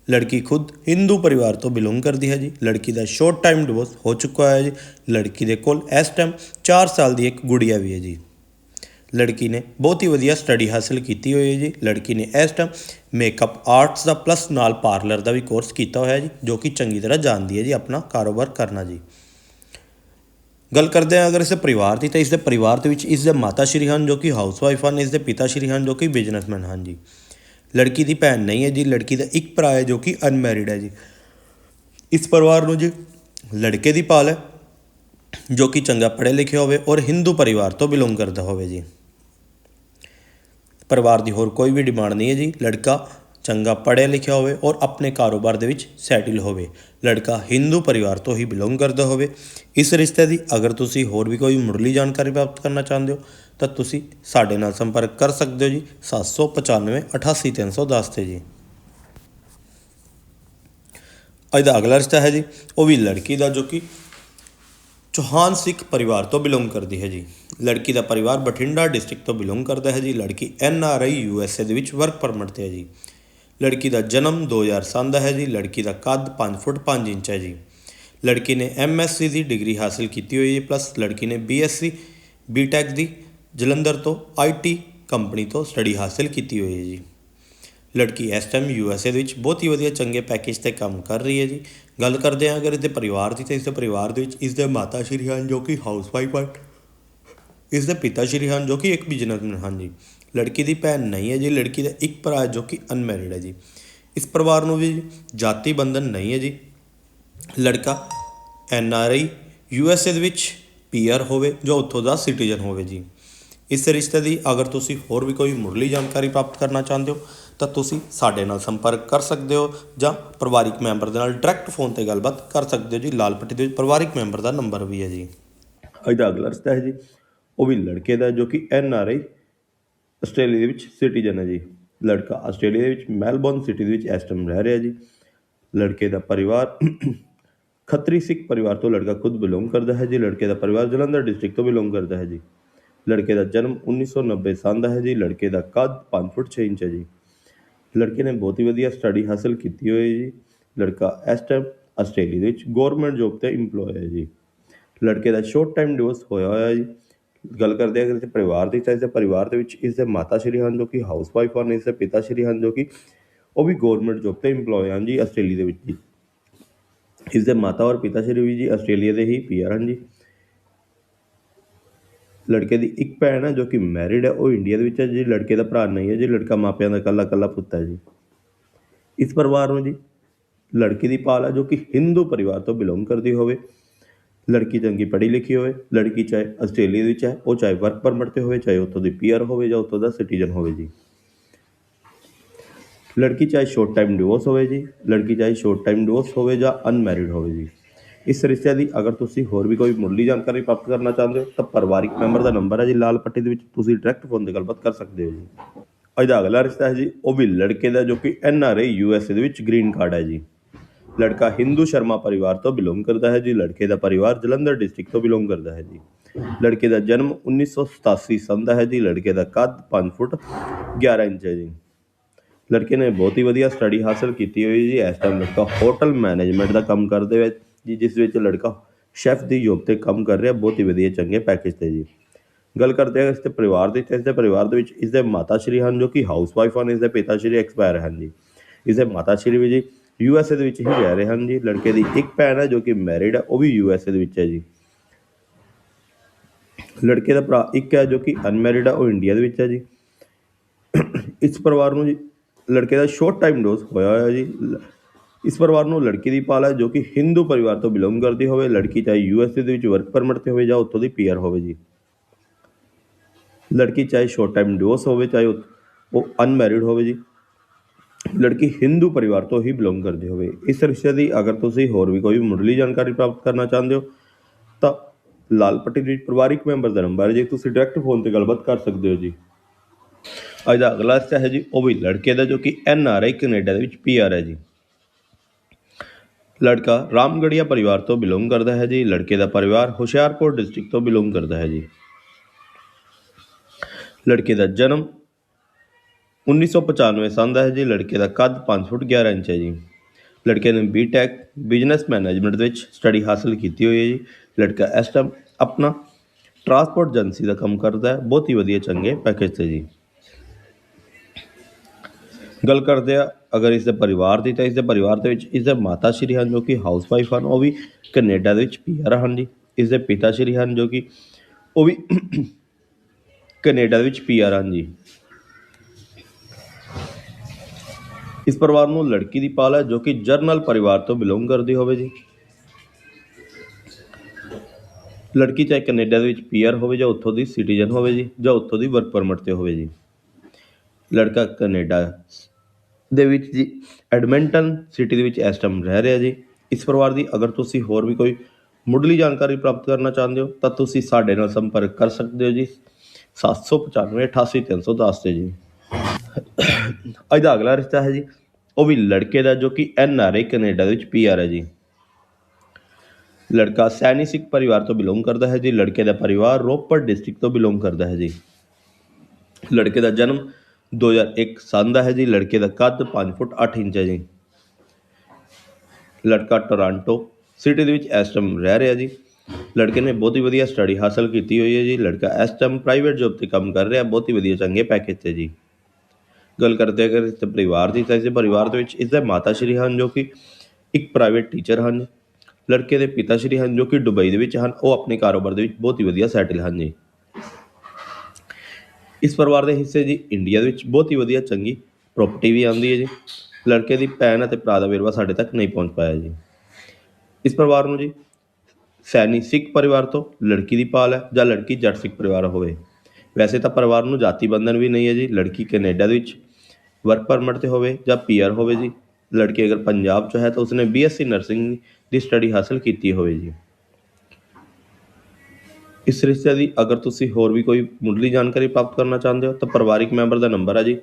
ਲੜਕੀ ਖੁਦ ਹਿੰਦੂ ਪਰਿਵਾਰ ਤੋਂ ਬਿਲੋਂਗ ਕਰਦੀ ਹੈ ਜੀ। ਲੜਕੀ ਦਾ ਸ਼ੋਰਟ ਟਾਈਮ ਡਿਵੋਰਸ ਹੋ ਚੁੱਕਾ ਹੈ ਜੀ। ਲੜਕੀ ਦੇ ਕੋਲ ਇਸ ਟਾਈਮ 4 ਸਾਲ ਦੀ ਇੱਕ ਗੁੜੀਆ ਵੀ ਹੈ ਜੀ। ਲੜਕੀ ਨੇ ਬਹੁਤ ਹੀ ਵਧੀਆ ਸਟੱਡੀ ਹਾਸਲ ਕੀਤੀ ਹੋਈ ਹੈ ਜੀ। ਲੜਕੀ ਨੇ ਇਸ ਟਾਈਮ ਮੇਕਅਪ ਆਰਟਸ ਦਾ ਪਲੱਸ ਨਾਲ ਪਾਰਲਰ ਦਾ ਵੀ ਕੋਰਸ ਕੀਤਾ ਹੋਇਆ ਜੀ, ਜੋ ਕਿ ਚੰਗੀ ਤਰ੍ਹਾਂ ਜਾਣਦੀ ਹੈ ਜੀ ਆਪਣਾ ਕਾਰੋਬਾਰ ਕਰਨਾ ਜੀ। ਗੱਲ ਕਰਦੇ ਹਾਂ ਅਗਰ ਇਸ ਦੇ ਪਰਿਵਾਰ ਦੀ, ਤਾਂ ਇਸ ਦੇ ਪਰਿਵਾਰ ਦੇ ਵਿੱਚ ਇਸ ਦੇ ਮਾਤਾ ਸ਼੍ਰੀ ਹਨ ਜੋ ਕਿ ਹਾਊਸਵਾਈਫ ਹਨ, ਇਸ ਦੇ ਪਿਤਾ ਸ਼੍ਰੀ ਹਨ ਜੋ ਕਿ ਬਿਜ਼ਨਸਮੈਨ ਹਨ ਜੀ। ਲੜਕੀ ਦੀ ਭੈਣ ਨਹੀਂ ਹੈ ਜੀ, ਲੜਕੀ ਦਾ ਇੱਕ ਭਰਾ ਹੈ ਜੋ ਕਿ ਅਨਮੈਰਿਡ ਹੈ ਜੀ। ਇਸ ਪਰਿਵਾਰ ਨੂੰ ਜੀ ਲੜਕੇ ਦੀ ਪਾਲ ਹੈ, ਜੋ ਕਿ ਚੰਗਾ ਪੜ੍ਹੇ ਲਿਖੇ ਹੋਵੇ ਔਰ ਹਿੰਦੂ ਪਰਿਵਾਰ ਤੋਂ ਬਿਲੋਂਗ ਕਰਦਾ ਹੋਵੇ ਜੀ। ਪਰਿਵਾਰ ਦੀ ਹੋਰ ਕੋਈ ਵੀ ਡਿਮਾਂਡ ਨਹੀਂ ਹੈ ਜੀ, ਲੜਕਾ ਚੰਗਾ ਪੜ੍ਹਿਆ ਲਿਖਿਆ ਹੋਵੇ ਔਰ ਆਪਣੇ ਕਾਰੋਬਾਰ ਦੇ ਵਿੱਚ ਸੈਟਲ ਹੋਵੇ। ਲੜਕਾ ਹਿੰਦੂ ਪਰਿਵਾਰ ਤੋਂ ਹੀ ਬਿਲੋਂਗ ਕਰਦਾ ਹੋਵੇ। ਇਸ ਰਿਸ਼ਤੇ ਦੀ ਅਗਰ ਤੁਸੀਂ ਹੋਰ ਵੀ ਕੋਈ ਮੁੱਢਲੀ ਜਾਣਕਾਰੀ ਪ੍ਰਾਪਤ ਕਰਨਾ ਚਾਹੁੰਦੇ ਹੋ, ਤਾਂ ਤੁਸੀਂ ਸਾਡੇ ਨਾਲ ਸੰਪਰਕ ਕਰ ਸਕਦੇ ਹੋ ਜੀ। 795 88310 ਤੇ ਜੀ। ਅੱਜ ਦਾ ਅਗਲਾ ਰਿਸ਼ਤਾ ਹੈ ਜੀ, ਉਹ ਵੀ ਲੜਕੀ ਦਾ, ਜੋ ਕਿ ਚੌਹਾਨ ਸਿੱਖ ਪਰਿਵਾਰ ਤੋਂ ਬਿਲੋਂਗ ਕਰਦੀ ਹੈ ਜੀ। ਲੜਕੀ ਦਾ ਪਰਿਵਾਰ ਬਠਿੰਡਾ ਡਿਸਟ੍ਰਿਕਟ ਤੋਂ ਬਿਲੋਂਗ ਕਰਦਾ ਹੈ ਜੀ। ਲੜਕੀ N R I U S A ਦੇ ਵਿੱਚ ਵਰਕ ਪਰਮਿਟ ਤੇ ਹੈ ਜੀ। ਲੜਕੀ ਦਾ ਜਨਮ 2000 ਸੰਨ ਦਾ ਹੈ ਜੀ, ਲੜਕੀ ਦਾ ਕੱਦ 5 ਫੁੱਟ 5 ਇੰਚ ਹੈ ਜੀ। ਲੜਕੀ ਨੇ ਐਮ ਐਸ ਸੀ ਦੀ ਡਿਗਰੀ ਹਾਸਲ ਕੀਤੀ ਹੋਈ ਹੈ ਪਲੱਸ ਲੜਕੀ ਨੇ B S C, B tech ਦੀ ਜਲੰਧਰ ਤੋਂ ਆਈ ਟੀ ਕੰਪਨੀ ਤੋਂ ਸਟੱਡੀ ਹਾਸਲ ਕੀਤੀ ਹੋਈ ਹੈ ਜੀ। ਲੜਕੀ ਇਸ ਟਾਈਮ ਯੂ ਐਸ ਏ ਦੇ ਵਿੱਚ ਬਹੁਤ ਹੀ ਵਧੀਆ ਚੰਗੇ ਪੈਕੇਜ ਤੇ ਕੰਮ ਕਰ ਰਹੀ ਹੈ ਜੀ। ਗੱਲ ਕਰਦੇ ਹਾਂ ਅਗਰ ਇਹਦੇ ਪਰਿਵਾਰ ਦੀ ਤਾਂ ਇਸ ਦੇ ਪਰਿਵਾਰ ਦੇ ਵਿੱਚ ਇਸ ਦੇ ਮਾਤਾ ਸ਼੍ਰੀ ਹਨ ਜੋ ਕਿ ਹਾਊਸਵਾਈਫ ਹਨ। ਇਸ ਦੇ ਪਿਤਾ ਸ਼੍ਰੀ ਹਨ ਜੋ ਕਿ ਇੱਕ ਬਿਜ਼ਨਸਮੈਨ ਹਨ ਜੀ। ਲੜਕੀ ਦੀ ਭੈਣ ਨਹੀਂ ਹੈ ਜੀ, ਲੜਕੀ ਦਾ ਇੱਕ ਭਰਾ ਹੈ ਜੋ ਕਿ ਅਨਮੈਰਿਡ ਹੈ ਜੀ। ਇਸ ਪਰਿਵਾਰ ਨੂੰ ਵੀ ਜਾਤੀ ਬੰਧਨ ਨਹੀਂ ਹੈ ਜੀ। ਲੜਕਾ N R I U S A ਦੇ ਵਿੱਚ ਪੀਆਰ ਹੋਵੇ ਜੋ ਉੱਥੋਂ ਦਾ ਸਿਟੀਜ਼ਨ ਹੋਵੇ ਜੀ। ਇਸ ਰਿਸ਼ਤੇ ਦੀ ਅਗਰ ਤੁਸੀਂ ਹੋਰ ਵੀ ਕੋਈ ਮੁੱਢਲੀ ਜਾਣਕਾਰੀ ਪ੍ਰਾਪਤ ਕਰਨਾ ਚਾਹੁੰਦੇ ਹੋ, ਤਾਂ ਤੁਸੀਂ ਸਾਡੇ ਨਾਲ ਸੰਪਰਕ ਕਰ ਸਕਦੇ ਹੋ ਜਾਂ ਪਰਿਵਾਰਿਕ ਮੈਂਬਰ ਦੇ ਨਾਲ ਡਾਇਰੈਕਟ ਫੋਨ ਤੇ ਗੱਲਬਾਤ ਕਰ ਸਕਦੇ ਹੋ ਜੀ। ਲਾਲ ਪੱਟੀ ਦੇ ਵਿੱਚ ਪਰਿਵਾਰਿਕ ਮੈਂਬਰ ਦਾ ਨੰਬਰ ਵੀ ਹੈ ਜੀ। ਅੱਜ ਦਾ ਅਗਲਾ ਰਿਸ਼ਤਾ ਹੈ ਜੀ, ਉਹ ਵੀ ਲੜਕੇ ਦਾ ਜੋ ਕਿ ਐਨ ਆਰ ਆਈ ਆਸਟ੍ਰੇਲੀਆ ਦੇ ਵਿੱਚ ਸਿਟੀਜ਼ਨ ਹੈ ਜੀ। ਲੜਕਾ ਆਸਟ੍ਰੇਲੀਆ ਦੇ ਵਿੱਚ, ਮੈਲਬੌਰਨ ਸਿਟੀ ਦੇ ਵਿੱਚ ਇਸ ਟਾਈਮ ਰਹਿ ਰਿਹਾ ਜੀ। ਲੜਕੇ ਦਾ ਪਰਿਵਾਰ ਖੱਤਰੀ ਸਿੱਖ ਪਰਿਵਾਰ ਤੋਂ ਲੜਕਾ ਖੁਦ ਬਿਲੋਂਗ ਕਰਦਾ ਹੈ ਜੀ। ਲੜਕੇ ਦਾ ਪਰਿਵਾਰ ਜਲੰਧਰ ਡਿਸਟ੍ਰਿਕਟ ਤੋਂ ਬਿਲੋਂਗ ਕਰਦਾ ਹੈ ਜੀ। ਲੜਕੇ ਦਾ ਜਨਮ 1990 ਸਾਲ ਦਾ ਹੈ ਜੀ। ਲੜਕੇ ਦਾ ਕੱਦ 5 ਫੁੱਟ 6 ਇੰਚ ਹੈ ਜੀ। ਲੜਕੇ ਨੇ ਬਹੁਤ ਹੀ ਵਧੀਆ ਸਟੱਡੀ ਹਾਸਲ ਕੀਤੀ ਹੋਈ ਹੈ ਜੀ। ਲੜਕਾ ਇਸ ਟਾਈਮ ਆਸਟ੍ਰੇਲੀਆ ਦੇ ਵਿੱਚ ਗਵਰਨਮੈਂਟ ਜੌਬ ਤੇ EMPLOYE ਹੈ ਜੀ। ਲੜਕੇ ਦਾ ਸ਼ੋਰਟ ਟਾਈਮ ਡਿਵੋਰਸ ਹੋਇਆ ਹੋਇਆ ਹੈ ਜੀ। ਗੱਲ ਕਰਦੇ ਹਾਂ ਅਗਰ ਇਸ ਪਰਿਵਾਰ ਦੀ ਤਾਂ ਇਸ ਦੇ ਪਰਿਵਾਰ ਦੇ ਵਿੱਚ ਇਸ ਦੇ ਮਾਤਾ ਸ਼੍ਰੀ ਹਨ ਜੋ ਕਿ ਹਾਊਸ ਵਾਈਫ ਹਨ ਇਸ ਦੇ ਪਿਤਾ ਸ਼੍ਰੀ ਹਨ ਜੋ ਕਿ ਉਹ ਵੀ ਗਵਰਨਮੈਂਟ ਜੋਬ ਤੇ EMPLOYE ਹਨ ਜੀ ਆਸਟ੍ਰੇਲੀਆ ਦੇ ਵਿੱਚ ਜੀ। ਇਸ ਦੇ ਮਾਤਾ ਔਰ ਪਿਤਾ ਸ਼੍ਰੀ ਵੀ ਜੀ ਆਸਟ੍ਰੇਲੀਆ ਦੇ ਹੀ ਪੀਆਰ ਹਨ ਜੀ। ਲੜਕੇ ਦੀ ਇੱਕ ਭੈਣ ਹੈ ਜੋ ਕਿ ਮੈਰਿਡ ਹੈ, ਉਹ ਇੰਡੀਆ ਦੇ ਵਿੱਚ ਹੈ ਜੀ, ਲੜਕੇ ਦਾ ਭਰਾ ਨਹੀਂ ਹੈ ਜੀ, ਲੜਕਾ ਮਾਪਿਆਂ ਦਾ ਇਕੱਲਾ ਇਕੱਲਾ ਪੁੱਤ ਹੈ ਜੀ। ਇਸ ਪਰਿਵਾਰ ਨੂੰ ਜੀ ਲੜਕੀ ਦੀ ਪਾਲ ਹੈ ਜੋ ਕਿ ਹਿੰਦੂ ਪਰਿਵਾਰ ਤੋਂ ਬਿਲੋਂਗ ਕਰਦੀ ਹੋਵੇ। ਲੜਕੀ ਚੰਗੀ ਪੜ੍ਹੀ ਲਿਖੀ ਹੋਵੇ, ਲੜਕੀ ਚਾਹੇ ਆਸਟ੍ਰੇਲੀਆ ਵਿੱਚ ਹੈ ਉਹ ਚਾਹੇ ਵਰਕ ਪਰਮਿਟ ਤੇ ਹੋਵੇ, ਚਾਹੇ ਉੱਥੋਂ ਦੀ ਪੀਆਰ ਹੋਵੇ ਜਾਂ ਉੱਥੋਂ ਦਾ ਸਿਟੀਜ਼ਨ ਹੋਵੇ ਜੀ। ਲੜਕੀ ਚਾਹੇ ਸ਼ੋਰਟ ਟਾਈਮ ਡਿਵੋਰਸ ਹੋਵੇ ਜੀ, ਲੜਕੀ ਚਾਹੇ ਸ਼ੋਰਟ ਟਾਈਮ ਡਿਵੋਰਸ ਹੋਵੇ ਜਾਂ ਅਨਮੈਰਿਡ ਹੋਵੇ ਜੀ। ਇਸ ਰਿਸ਼ਤੇ ਦੀ ਅਗਰ ਤੁਸੀਂ ਹੋਰ ਵੀ ਕੋਈ ਮੁੱਢਲੀ ਜਾਣਕਾਰੀ ਪ੍ਰਾਪਤ ਕਰਨਾ ਚਾਹੁੰਦੇ ਹੋ, ਤਾਂ ਪਰਿਵਾਰਿਕ ਮੈਂਬਰ ਦਾ ਨੰਬਰ ਹੈ ਜੀ, ਲਾਲ ਪੱਟੀ ਦੇ ਵਿੱਚ ਤੁਸੀਂ ਡਾਇਰੈਕਟ ਫੋਨ ਤੇ ਗੱਲਬਾਤ ਕਰ ਸਕਦੇ ਹੋ ਜੀ। ਅੱਜ ਦਾ ਅਗਲਾ ਰਿਸ਼ਤਾ ਹੈ ਜੀ, ਉਹ ਵੀ ਲੜਕੇ ਦਾ ਜੋ ਕਿ N R I U S A ਦੇ ਵਿੱਚ ਗ੍ਰੀਨ ਕਾਰਡ ਹੈ ਜੀ। ਲੜਕਾ ਹਿੰਦੂ ਸ਼ਰਮਾ ਪਰਿਵਾਰ ਤੋਂ ਬਿਲੋਂਗ ਕਰਦਾ ਹੈ ਜੀ, ਲੜਕੇ ਦਾ ਪਰਿਵਾਰ ਜਲੰਧਰ ਡਿਸਟ੍ਰਿਕਟ ਤੋਂ ਬਿਲੋਂਗ ਕਰਦਾ ਹੈ ਜੀ। ਲੜਕੇ ਦਾ ਜਨਮ 1987 ਸਨ ਦਾ ਹੈ ਜੀ, ਲੜਕੇ ਦਾ ਕੱਦ 5 ਫੁੱਟ 11 ਇੰਚ ਹੈ ਜੀ। ਲੜਕੇ ਨੇ ਬਹੁਤ ਹੀ ਵਧੀਆ ਸਟੱਡੀ ਹਾਸਲ ਕੀਤੀ ਹੋਈ ਜੀ, ਇਸ ਟਾਈਮ ਲੜਕਾ ਹੋਟਲ ਮੈਨੇਜਮੈਂਟ ਦਾ ਕੰਮ ਕਰਦੇ ਹੋਏ ਜੀ, ਜਿਸ ਵਿੱਚ ਲੜਕਾ ਸ਼ੈਫ ਦੀ ਜੋਬ ਤੇ ਕੰਮ ਕਰ ਰਿਹਾ, ਬਹੁਤ ਹੀ ਵਧੀਆ ਚੰਗੇ ਪੈਕੇਜ ਤੇ ਜੀ। ਗੱਲ ਕਰਦੇ ਹਾਂ ਇਸ ਦੇ ਪਰਿਵਾਰ ਦੀ, ਤੇ ਇਸ ਦੇ ਪਰਿਵਾਰ ਦੇ ਵਿੱਚ ਇਸ ਦੇ ਮਾਤਾ ਸ਼੍ਰੀ ਹਨ ਜੋ ਕਿ ਹਾਊਸ ਵਾਈਫ ਹਨ ਇਸ ਦੇ ਪਿਤਾ ਸ਼੍ਰੀ ਐਕਸਪਾਇਰ ਹਨ ਜੀ। ਇਸ ਦੇ ਮਾਤਾ ਸ਼੍ਰੀ ਵੀ ਜੀ ਯੂ ਐਸ ਏ ਦੇ ਵਿੱਚ ਹੀ ਰਹਿ ਰਹੇ ਹਨ ਜੀ। ਲੜਕੇ ਦੀ ਇੱਕ ਭੈਣ ਹੈ ਜੋ ਕਿ ਮੈਰਿਡ ਹੈ, ਉਹ ਵੀ ਯੂ ਐਸ ਏ ਦੇ ਵਿੱਚ ਹੈ ਜੀ। ਲੜਕੇ ਦਾ ਭਰਾ ਇੱਕ ਹੈ ਜੋ ਕਿ ਅਨਮੈਰਿਡ ਹੈ, ਉਹ ਇੰਡੀਆ ਦੇ ਵਿੱਚ ਹੈ ਜੀ। ਇਸ ਪਰਿਵਾਰ ਨੂੰ ਜੀ, ਲੜਕੇ ਦਾ ਸ਼ੋਰਟ ਟਾਈਮ ਡੋਜ਼ ਹੋਇਆ ਹੋਇਆ ਜੀ। ਇਸ ਪਰਿਵਾਰ ਨੂੰ ਲੜਕੀ ਦੀ ਪਾਲ ਹੈ ਜੋ ਕਿ ਹਿੰਦੂ ਪਰਿਵਾਰ ਤੋਂ ਬਿਲੋਂਗ ਕਰਦੀ ਹੋਵੇ। ਲੜਕੀ ਚਾਹੇ ਯੂਐਸਏ ਦੇ ਵਿੱਚ ਵਰਕ ਪਰਮਿਟ ਤੇ ਹੋਵੇ ਜਾਂ ਉੱਥੋਂ ਦੀ ਪੀਆਰ ਹੋਵੇ ਜੀ। ਲੜਕੀ ਚਾਹੇ ਸ਼ੋਰਟ ਟਾਈਮ ਡਿਵੋਰਸ ਹੋਵੇ, ਚਾਹੇ ਉਹ- ਉਹ ਅਨਮੈਰਿਡ ਹੋਵੇ ਜੀ। ਲੜਕੀ ਹਿੰਦੂ ਪਰਿਵਾਰ ਤੋਂ ਹੀ ਬਿਲੋਂਗ ਕਰਦੀ ਹੋਵੇ। ਇਸ ਰਿਸ਼ਤੇ ਦੀ ਅਗਰ ਤੁਸੀਂ ਹੋਰ ਵੀ ਕੋਈ ਮੁੱਢਲੀ ਜਾਣਕਾਰੀ ਪ੍ਰਾਪਤ ਕਰਨਾ ਚਾਹੁੰਦੇ ਹੋ, ਤਾਂ ਲਾਲ ਪੱਟੀ ਦੇ ਪਰਿਵਾਰਿਕ ਮੈਂਬਰ ਦਾ ਨੰਬਰ ਹੈ ਜੀ। ਤੁਸੀਂ ਡਾਇਰੈਕਟ ਫੋਨ ਤੇ ਗੱਲਬਾਤ ਕਰ ਸਕਦੇ ਹੋ ਜੀ। ਅੱਜ ਦਾ ਅਗਲਾ ਰਿਸ਼ਤਾ ਹੈ ਜੀ, ਉਹ ਵੀ ਲੜਕੇ ਦਾ, ਜੋ ਕਿ ਐਨ ਆਰ ਆਈ ਕੈਨੇਡਾ ਦੇ ਵਿੱਚ ਪੀ ਆਰ ਹੈ ਜੀ। ਲੜਕਾ ਰਾਮਗੜੀਆ ਪਰਿਵਾਰ ਤੋਂ ਬਿਲੋਂਗ ਕਰਦਾ ਹੈ ਜੀ। ਲੜਕੇ ਦਾ ਪਰਿਵਾਰ ਹੁਸ਼ਿਆਰਪੁਰ ਡਿਸਟ੍ਰਿਕਟ ਤੋਂ ਬਿਲੋਂਗ ਕਰਦਾ ਹੈ ਜੀ। ਲੜਕੇ ਦਾ ਜਨਮ 1995 ਸੰਨ ਦਾ ਹੈ ਜੀ ਲੜਕੇ ਦਾ ਕੱਦ 5 ਫੁੱਟ 11 ਇੰਚ ਹੈ ਜੀ। ਲੜਕੇ ਨੇ ਬੀਟੈਕ ਬਿਜ਼ਨਸ ਮੈਨੇਜਮੈਂਟ ਦੇ ਵਿੱਚ ਸਟੱਡੀ ਹਾਸਲ ਕੀਤੀ ਹੋਈ ਹੈ ਜੀ। ਲੜਕਾ ਇਸ ਟਾਈਮ ਆਪਣਾ ਟਰਾਂਸਪੋਰਟ ਏਜੰਸੀ ਦਾ ਕੰਮ ਕਰਦਾ ਹੈ। ਬਹੁਤ ਹੀ ਵਧੀਆ ਚੰਗੇ ਪੈਕੇਜ ਤੇ ਜੀ। ਗੱਲ ਕਰਦੇ ਆ ਅਗਰ ਇਸ ਦੇ ਪਰਿਵਾਰ ਦੀ ਤਾਂ ਇਸ ਦੇ ਪਰਿਵਾਰ ਦੇ ਵਿੱਚ ਇਸ ਦੇ ਮਾਤਾ ਸ਼੍ਰੀ ਹਨ ਜੋ ਕਿ ਹਾਊਸ ਵਾਈਫ ਹਨ, ਉਹ ਵੀ ਕੈਨੇਡਾ ਦੇ ਵਿੱਚ ਪੀਆਰ ਹਨ ਜੀ। ਇਸ ਦੇ ਪਿਤਾ ਸ਼੍ਰੀ ਹਨ ਜੋ ਕਿ ਉਹ ਵੀ ਕੈਨੇਡਾ ਦੇ ਵਿੱਚ ਪੀਆਰ ਹਨ ਜੀ। ਇਸ ਪਰਿਵਾਰ ਨੂੰ ਲੜਕੀ ਦੀ ਪਾਲ ਹੈ, ਜੋ ਕਿ ਜਰਨਲ ਪਰਿਵਾਰ ਤੋਂ ਬਿਲੋਂਗ ਕਰਦੀ ਹੋਵੇ ਜੀ। ਲੜਕੀ ਚਾਹੇ ਕੈਨੇਡਾ ਦੇ ਵਿੱਚ ਪੀਆਰ ਹੋਵੇ ਜਾਂ ਉੱਥੋਂ ਦੀ ਸਿਟੀਜ਼ਨ ਹੋਵੇ ਜੀ, ਜਾਂ ਉੱਥੋਂ ਦੀ ਵਰਕ ਪਰਮਿਟ ਤੇ ਹੋਵੇ ਜੀ। ਲੜਕਾ ਕੈਨੇਡਾ ਦੇ ਵਿੱਚ ਜੀ, ਐਡਮਿੰਟਨ ਸਿਟੀ ਦੇ ਵਿੱਚ ਇਸ ਟਾਈਮ ਰਹਿ ਰਿਹਾ ਜੀ। ਇਸ ਪਰਿਵਾਰ ਦੀ ਅਗਰ ਤੁਸੀਂ ਹੋਰ ਵੀ ਕੋਈ ਮੁੱਢਲੀ ਜਾਣਕਾਰੀ ਪ੍ਰਾਪਤ ਕਰਨਾ ਚਾਹੁੰਦੇ ਹੋ, ਤਾਂ ਤੁਸੀਂ ਸਾਡੇ ਨਾਲ ਸੰਪਰਕ ਕਰ ਸਕਦੇ ਹੋ ਜੀ। 795 88310 ਤੇ ਜੀ। ਅੱਜ ਦਾ ਅਗਲਾ ਰਿਸ਼ਤਾ ਹੈ ਜੀ, ਉਹ ਵੀ ਲੜਕੇ ਦਾ ਜੋ ਕਿ ਐਨ ਆਰ ਆਈ ਕੈਨੇਡਾ ਦੇ ਵਿੱਚ ਪੀ ਆਰ ਹੈ ਜੀ। ਲੜਕਾ ਸੈਨੀ ਸਿੱਖ ਪਰਿਵਾਰ ਤੋਂ ਬਿਲੋਂਗ ਕਰਦਾ ਹੈ ਜੀ, ਲੜਕੇ ਦਾ ਪਰਿਵਾਰ ਰੋਪੜ ਡਿਸਟ੍ਰਿਕਟ ਤੋਂ ਬਿਲੋਂਗ ਕਰਦਾ ਹੈ ਜੀ। ਲੜਕੇ ਦਾ ਜਨਮ 2001 ਸਾਲ ਦਾ ਹੈ ਜੀ, ਲੜਕੇ ਦਾ ਕੱਦ 5 ਫੁੱਟ 8 ਇੰਚ ਹੈ ਜੀ। ਲੜਕਾ ਟੋਰਾਂਟੋ ਸਿਟੀ ਦੇ ਵਿੱਚ ਇਸ ਟਾਈਮ ਰਹਿ ਰਿਹਾ ਜੀ। ਲੜਕੇ ਨੇ ਬਹੁਤ ਹੀ ਵਧੀਆ ਸਟੱਡੀ ਹਾਸਲ ਕੀਤੀ ਹੋਈ ਹੈ ਜੀ, ਲੜਕਾ ਇਸ ਟਾਈਮ ਪ੍ਰਾਈਵੇਟ ਜੌਬ ਤੇ ਕੰਮ ਕਰ ਰਿਹਾ, ਬਹੁਤ ਹੀ ਵਧੀਆ ਚੰਗੇ ਪੈਕੇਜ ਤੇ ਜੀ। ਗੱਲ ਕਰਦੇ ਅਗਰ ਇਸ ਦੇ ਪਰਿਵਾਰ ਦੀ ਤਾਂ ਇਸ ਦੇ ਪਰਿਵਾਰ ਦੇ ਵਿੱਚ ਇਸ ਦੇ ਮਾਤਾ ਸ਼੍ਰੀ ਹਨ ਜੋ ਕਿ ਇੱਕ ਪ੍ਰਾਈਵੇਟ ਟੀਚਰ ਹਨ, ਲੜਕੇ ਦੇ ਪਿਤਾ ਸ਼੍ਰੀ ਹਨ ਜੋ ਕਿ ਦੁਬਈ ਦੇ ਵਿੱਚ ਹਨ, ਉਹ ਆਪਣੇ ਕਾਰੋਬਾਰ ਦੇ ਵਿੱਚ ਬਹੁਤ ਹੀ ਵਧੀਆ ਸੈਟਲ ਹਨ ਜੀ। ਇਸ ਪਰਿਵਾਰ ਦੇ ਹਿੱਸੇ ਜੀ ਇੰਡੀਆ ਦੇ ਵਿੱਚ ਬਹੁਤ ਹੀ ਵਧੀਆ ਚੰਗੀ ਪ੍ਰਾਪਰਟੀ ਵੀ ਆਉਂਦੀ ਹੈ ਜੀ, ਲੜਕੇ ਦੀ ਭੈਣ ਅਤੇ ਭਰਾ ਦਾ ਵੇਰਵਾ ਸਾਡੇ ਤੱਕ ਨਹੀਂ ਪਹੁੰਚ ਪਾਇਆ ਜੀ। ਇਸ ਪਰਿਵਾਰ ਨੂੰ ਜੀ ਸੈਨੀ ਸਿੱਖ ਪਰਿਵਾਰ ਤੋਂ ਲੜਕੀ ਦੀ ਪਾਲ ਹੈ ਜਾਂ ਲੜਕੀ ਜੱਟ ਸਿੱਖ ਪਰਿਵਾਰ ਹੋਵੇ। ਵੈਸੇ ਤਾਂ ਪਰਿਵਾਰ ਨੂੰ ਜਾਤੀ ਬੰਧਨ ਵੀ ਨਹੀਂ ਹੈ ਜੀ, ਲੜਕੀ ਕੈਨੇਡਾ ਦੇ ਵਿੱਚ ਵਰਕ ਪਰਮਿਟ ਤੇ ਹੋਵੇ ਜਾਂ ਪੀਆਰ ਹੋਵੇ ਜੀ। ਲੜਕੀ ਅਗਰ ਪੰਜਾਬ 'ਚ ਹੈ ਤਾਂ ਉਸਨੇ ਬੀਐਸਸੀ ਨਰਸਿੰਗ ਦੀ ਸਟੱਡੀ ਹਾਸਲ ਕੀਤੀ ਹੋਵੇ ਜੀ। ਇਸ ਰਿਸ਼ਤੇ ਦੀ ਅਗਰ ਤੁਸੀਂ ਹੋਰ ਵੀ ਕੋਈ ਮੁੱਢਲੀ ਜਾਣਕਾਰੀ ਪ੍ਰਾਪਤ ਕਰਨਾ ਚਾਹੁੰਦੇ ਹੋ ਤਾਂ ਪਰਿਵਾਰਿਕ ਮੈਂਬਰ ਦਾ ਨੰਬਰ ਹੈ ਜੀ।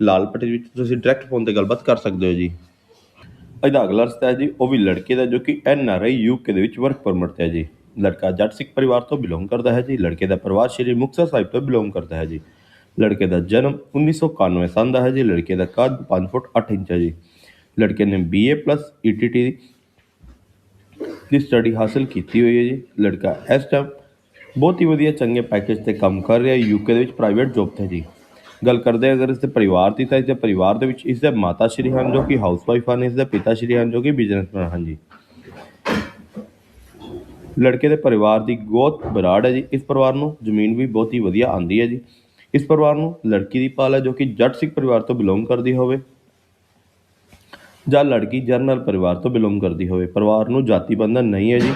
ਲਾਲ ਪੱਟੀ ਵਿੱਚ ਤੁਸੀਂ ਡਾਇਰੈਕਟ ਫੋਨ ਤੇ ਗੱਲਬਾਤ ਕਰ ਸਕਦੇ ਹੋ ਜੀ। ਅੱਜ ਦਾ ਅਗਲਾ ਰਿਸ਼ਤਾ ਹੈ ਜੀ, ਉਹ ਵੀ ਲੜਕੇ ਦਾ ਜੋ ਕਿ ਐਨ ਆਰ ਆਈ ਯੂਕੇ ਦੇ ਵਿੱਚ ਵਰਕ ਪਰਮਿਟ ਤੇ ਹੈ ਜੀ। ਲੜਕਾ ਜੱਟ ਸਿੱਖ ਪਰਿਵਾਰ ਤੋਂ ਬਿਲੋਂਗ ਕਰਦਾ ਹੈ ਜੀ। ਲੜਕੇ ਦਾ ਪਰਿਵਾਰ ਸ਼੍ਰੀ ਮੁਕਤਸਰ ਸਾਹਿਬ ਤੋਂ ਬਿਲੋਂਗ ਕਰਦਾ ਹੈ ਜੀ। ਲੜਕੇ ਦਾ ਜਨਮ 1991 ਸਾਲ ਦਾ ਹੈ ਜੀ। ਲੜਕੇ ਦਾ ਕੱਦ 5 ਫੁੱਟ 8 ਇੰਚ ਹੈ ਜੀ। ਲੜਕੇ ਨੇ ਬੀਏ ਪਲੱਸ ਈਟੀਟੀ ਦੀ ਸਟੱਡੀ ਹਾਸਲ ਕੀਤੀ ਹੋਈ ਹੈ ਜੀ। ਲੜਕਾ ਇਸ ਟਾਈਮ ਬਹੁਤ ਹੀ ਵਧੀਆ ਚੰਗੇ ਪੈਕੇਜ ਤੇ ਕੰਮ ਕਰ ਰਿਹਾ ਯੂਕੇ ਦੇ ਵਿੱਚ ਪ੍ਰਾਈਵੇਟ ਜੌਬ ਤੇ ਜੀ। ਗੱਲ ਕਰਦੇ ਅਗਰ ਇਸ ਦੇ ਪਰਿਵਾਰ ਦੀ, ਤਾਂ ਇਸ ਦੇ ਪਰਿਵਾਰ ਦੇ ਵਿੱਚ ਇਸ ਦੇ ਮਾਤਾ ਸ਼੍ਰੀ ਹਨ ਜੋ ਕਿ ਹਾਊਸ ਵਾਈਫ ਹਨ, ਇਸ ਦੇ ਪਿਤਾ ਸ਼੍ਰੀ ਹਨ ਜੋ ਕਿ ਬਿਜ਼ਨਸਮੈਨ ਹਨ ਜੀ। ਲੜਕੇ ਦੇ ਪਰਿਵਾਰ ਦੀ ਗੋਤ ਬਰਾੜ ਹੈ ਜੀ। ਇਸ ਪਰਿਵਾਰ ਨੂੰ ਜ਼ਮੀਨ ਵੀ ਬਹੁਤ ਹੀ ਵਧੀਆ ਆਂਦੀ ਹੈ ਜੀ। ਇਸ ਪਰਿਵਾਰ ਨੂੰ ਲੜਕੀ ਦੀ ਪਾਲ ਹੈ ਜੋ ਕਿ ਜੱਟ ਸਿੱਖ ਪਰਿਵਾਰ ਤੋਂ ਬਿਲੋਂਗ ਕਰਦੀ ਹੋਵੇ ਜਾਂ ਲੜਕੀ ਜਰਨਲ ਪਰਿਵਾਰ ਤੋਂ ਬਿਲੋਂਗ ਕਰਦੀ ਹੋਵੇ। ਪਰਿਵਾਰ ਨੂੰ ਜਾਤੀ ਬੰਧਨ ਨਹੀਂ ਹੈ ਜੀ।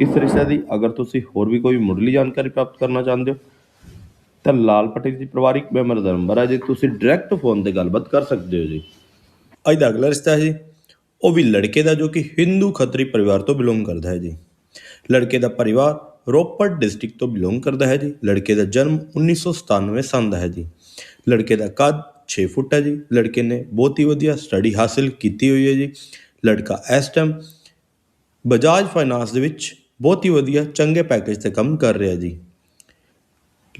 ਇਸ ਰਿਸ਼ਤੇ ਦੀ ਅਗਰ ਤੁਸੀਂ ਹੋਰ ਵੀ ਕੋਈ ਮੁੱਢਲੀ ਜਾਣਕਾਰੀ ਪ੍ਰਾਪਤ ਕਰਨਾ ਚਾਹੁੰਦੇ ਹੋ, ਤਾਂ ਲਾਲ ਪਟੇਲ ਦੀ ਪਰਿਵਾਰਿਕ ਮੈਂਬਰ ਦਾ ਨੰਬਰ ਹੈ ਜੀ। ਤੁਸੀਂ ਡਾਇਰੈਕਟ ਫੋਨ ਤੇ ਗੱਲਬਾਤ ਕਰ ਸਕਦੇ ਹੋ ਜੀ। ਅੱਜ ਦਾ ਅਗਲਾ ਰਿਸ਼ਤਾ ਹੈ ਜੀ। ਉਹ ਵੀ ਲੜਕੇ ਦਾ ਜੋ ਕਿ ਹਿੰਦੂ ਖੱਤਰੀ ਪਰਿਵਾਰ ਤੋਂ ਬਿਲੋਂਗ ਕਰਦਾ ਹੈ ਜੀ। ਲੜਕੇ ਦਾ ਪਰਿਵਾਰ ਰੋਪੜ ਡਿਸਟ੍ਰਿਕਟ ਤੋਂ ਬਿਲੋਂਗ ਕਰਦਾ ਹੈ ਜੀ। ਲੜਕੇ ਦਾ ਜਨਮ 1997 ਸੰਨ ਦਾ ਹੈ ਜੀ। ਲੜਕੇ ਦਾ ਕੱਦ 6 ਫੁੱਟ ਹੈ ਜੀ। ਲੜਕੇ ਨੇ ਬਹੁਤ ਹੀ ਵਧੀਆ ਸਟੱਡੀ ਹਾਸਲ ਕੀਤੀ ਹੋਈ ਹੈ ਜੀ। ਲੜਕਾ ਇਸ ਟਾਈਮ ਬਜਾਜ ਫਾਈਨਾਂਸ ਦੇ ਵਿੱਚ ਬਹੁਤ ਹੀ ਵਧੀਆ ਚੰਗੇ ਪੈਕੇਜ ਤੇ ਕੰਮ ਕਰ ਰਿਹਾ ਜੀ।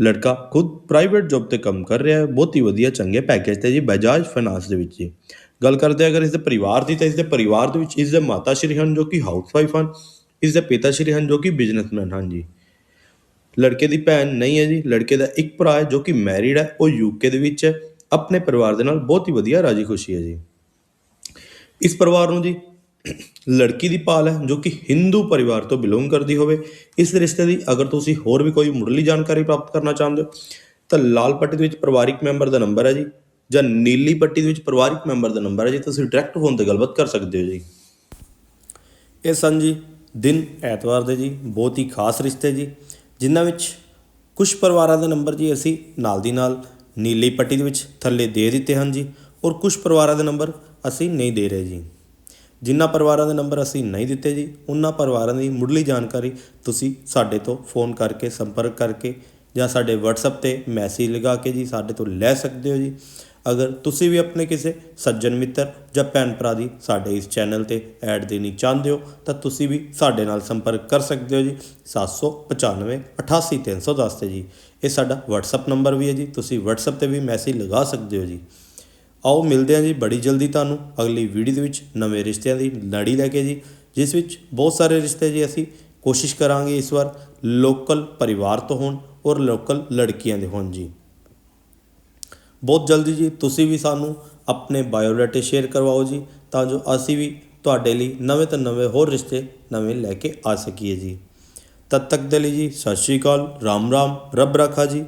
ਲੜਕਾ ਖੁਦ ਪ੍ਰਾਈਵੇਟ ਜੌਬ ਤੇ ਕੰਮ ਕਰ ਰਿਹਾ ਹੈ। ਬਹੁਤ ਹੀ ਵਧੀਆ ਚੰਗੇ ਪੈਕੇਜ ਤੇ ਜੀ ਬਜਾਜ ਫਾਈਨਾਂਸ ਦੇ ਵਿੱਚ ਜੀ। ਗੱਲ ਕਰਦੇ ਅਗਰ ਇਸ ਦੇ ਪਰਿਵਾਰ ਦੀ ਤਾਂ ਇਸ ਦੇ ਪਰਿਵਾਰ ਦੇ ਵਿੱਚ ਇਸ ਦੇ ਮਾਤਾ ਸ਼੍ਰੀ ਹਨ ਜੋ ਕਿ ਹਾਊਸਵਾਈਫ ਹਨ। ਇਸ ਦੇ ਪਿਤਾ ਸ਼੍ਰੀ ਹਨ ਜੋ ਕਿ ਬਿਜ਼ਨਸਮੈਨ ਹਨ ਜੀ ਲੜਕੇ ਦੀ ਭੈਣ ਨਹੀਂ ਹੈ ਜੀ, ਲੜਕੇ ਦਾ ਇੱਕ ਭਰਾ ਹੈ ਜੋ ਕਿ ਮੈਰਿਡ ਹੈ, ਉਹ ਯੂਕੇ ਦੇ ਵਿੱਚ ਹੈ, ਆਪਣੇ ਪਰਿਵਾਰ ਦੇ ਨਾਲ ਬਹੁਤ ਹੀ ਵਧੀਆ ਰਾਜੀ ਖੁਸ਼ੀ ਹੈ ਜੀ। ਇਸ ਪਰਿਵਾਰ ਨੂੰ ਜੀ ਲੜਕੀ ਦੀ ਪਾਲ ਹੈ ਜੋ ਕਿ ਹਿੰਦੂ ਪਰਿਵਾਰ ਤੋਂ ਬਿਲੋਂਗ ਕਰਦੀ ਹੋਵੇ। ਇਸ ਰਿਸ਼ਤੇ ਦੀ ਅਗਰ ਤੁਸੀਂ ਹੋਰ ਵੀ ਕੋਈ ਮੁੱਢਲੀ ਜਾਣਕਾਰੀ ਪ੍ਰਾਪਤ ਕਰਨਾ ਚਾਹੁੰਦੇ ਹੋ, ਤਾਂ ਲਾਲ ਪੱਟੀ ਦੇ ਵਿੱਚ ਪਰਿਵਾਰਿਕ ਮੈਂਬਰ ਦਾ ਨੰਬਰ ਹੈ ਜੀ, ਜਾਂ ਨੀਲੀ ਪੱਟੀ ਦੇ ਵਿੱਚ ਪਰਿਵਾਰਿਕ ਮੈਂਬਰ ਦਾ ਨੰਬਰ ਹੈ ਜੀ, ਤੁਸੀਂ ਡਾਇਰੈਕਟ ਫੋਨ ਤੇ ਗੱਲਬਾਤ ਕਰ ਸਕਦੇ ਹੋ ਜੀ। ਇਹ ਸਨ ਜੀ ਦਿਨ ਐਤਵਾਰ ਦੇ ਜੀ, ਬਹੁਤ ਹੀ ਖਾਸ ਰਿਸ਼ਤੇ ਜੀ, ਜਿਨ੍ਹਾਂ ਵਿੱਚ ਕੁਝ ਪਰਿਵਾਰਾਂ ਦੇ ਨੰਬਰ ਜੀ ਅਸੀਂ ਨਾਲ ਦੀ ਨਾਲ ਨੀਲੀ ਪੱਟੀ ਦੇ ਵਿੱਚ ਥੱਲੇ ਦੇ ਦਿੱਤੇ ਹਨ ਜੀ, ਔਰ ਕੁਝ ਪਰਿਵਾਰਾਂ ਦੇ ਨੰਬਰ ਅਸੀਂ ਨਹੀਂ ਦੇ ਰਹੇ ਜੀ। ਜਿਨ੍ਹਾਂ ਪਰਿਵਾਰਾਂ ਦੇ ਨੰਬਰ ਅਸੀਂ ਨਹੀਂ ਦਿੱਤੇ ਜੀ, ਉਹਨਾਂ ਪਰਿਵਾਰਾਂ ਦੀ ਮੁੱਢਲੀ ਜਾਣਕਾਰੀ ਤੁਸੀਂ ਸਾਡੇ ਤੋਂ ਫੋਨ ਕਰਕੇ ਸੰਪਰਕ ਕਰਕੇ ਜਾਂ ਸਾਡੇ WhatsApp ਤੇ ਮੈਸੇਜ ਲਗਾ ਕੇ ਜੀ ਸਾਡੇ ਤੋਂ ਲੈ ਸਕਦੇ ਹੋ ਜੀ। ਅਗਰ ਤੁਸੀਂ ਵੀ ਆਪਣੇ ਕਿਸੇ ਸੱਜਣ ਮਿੱਤਰ ਜਾਂ ਭੈਣ ਭਰਾ ਦੀ ਸਾਡੇ ਇਸ ਚੈਨਲ ਤੇ ਐਡ ਦੇਣੀ ਚਾਹੁੰਦੇ ਹੋ, ਤਾਂ ਤੁਸੀਂ ਵੀ ਸਾਡੇ ਨਾਲ ਸੰਪਰਕ ਕਰ ਸਕਦੇ ਹੋ ਜੀ। 795 88310 ਤੇ ਜੀ। ਇਹ ਸਾਡਾ WhatsApp ਨੰਬਰ ਵੀ ਹੈ ਜੀ। ਤੁਸੀਂ WhatsApp ਤੇ ਵੀ ਮੈਸੇਜ ਲਗਾ ਸਕਦੇ ਹੋ ਜੀ। ਆਓ ਮਿਲਦੇ ਹਾਂ ਜੀ ਬੜੀ ਜਲਦੀ ਤੁਹਾਨੂੰ ਅਗਲੀ ਵੀਡੀਓ ਦੇ ਵਿੱਚ ਨਵੇਂ ਰਿਸ਼ਤਿਆਂ ਦੀ ਲੜੀ ਲੈ ਕੇ ਜੀ, ਜਿਸ ਵਿੱਚ ਬਹੁਤ ਸਾਰੇ ਰਿਸ਼ਤੇ ਜੀ ਅਸੀਂ ਕੋਸ਼ਿਸ਼ ਕਰਾਂਗੇ ਇਸ ਵਾਰ ਲੋਕਲ ਪਰਿਵਾਰ ਤੋਂ ਹੋਣ ਔਰ ਲੋਕਲ ਲੜਕੀਆਂ ਦੇ ਹੋਣ ਜੀ। ਬਹੁਤ ਜਲਦੀ ਜੀ, ਤੁਸੀਂ ਵੀ ਸਾਨੂੰ ਆਪਣੇ ਬਾਇਓਡਾਟੇ ਸ਼ੇਅਰ ਕਰਵਾਓ ਜੀ, ਤਾਂ ਜੋ ਅਸੀਂ ਵੀ ਤੁਹਾਡੇ ਲਈ ਨਵੇਂ ਤੋਂ ਨਵੇਂ ਹੋਰ ਰਿਸ਼ਤੇ ਨਵੇਂ ਲੈ ਕੇ ਆ ਸਕੀਏ ਜੀ। ਤਦ ਤੱਕ ਦੇ ਲਈ ਜੀ, ਸਤਿ ਸ਼੍ਰੀ ਅਕਾਲ, ਰਾਮ ਰਾਮ, ਰੱਬ ਰਾਖਾ ਜੀ।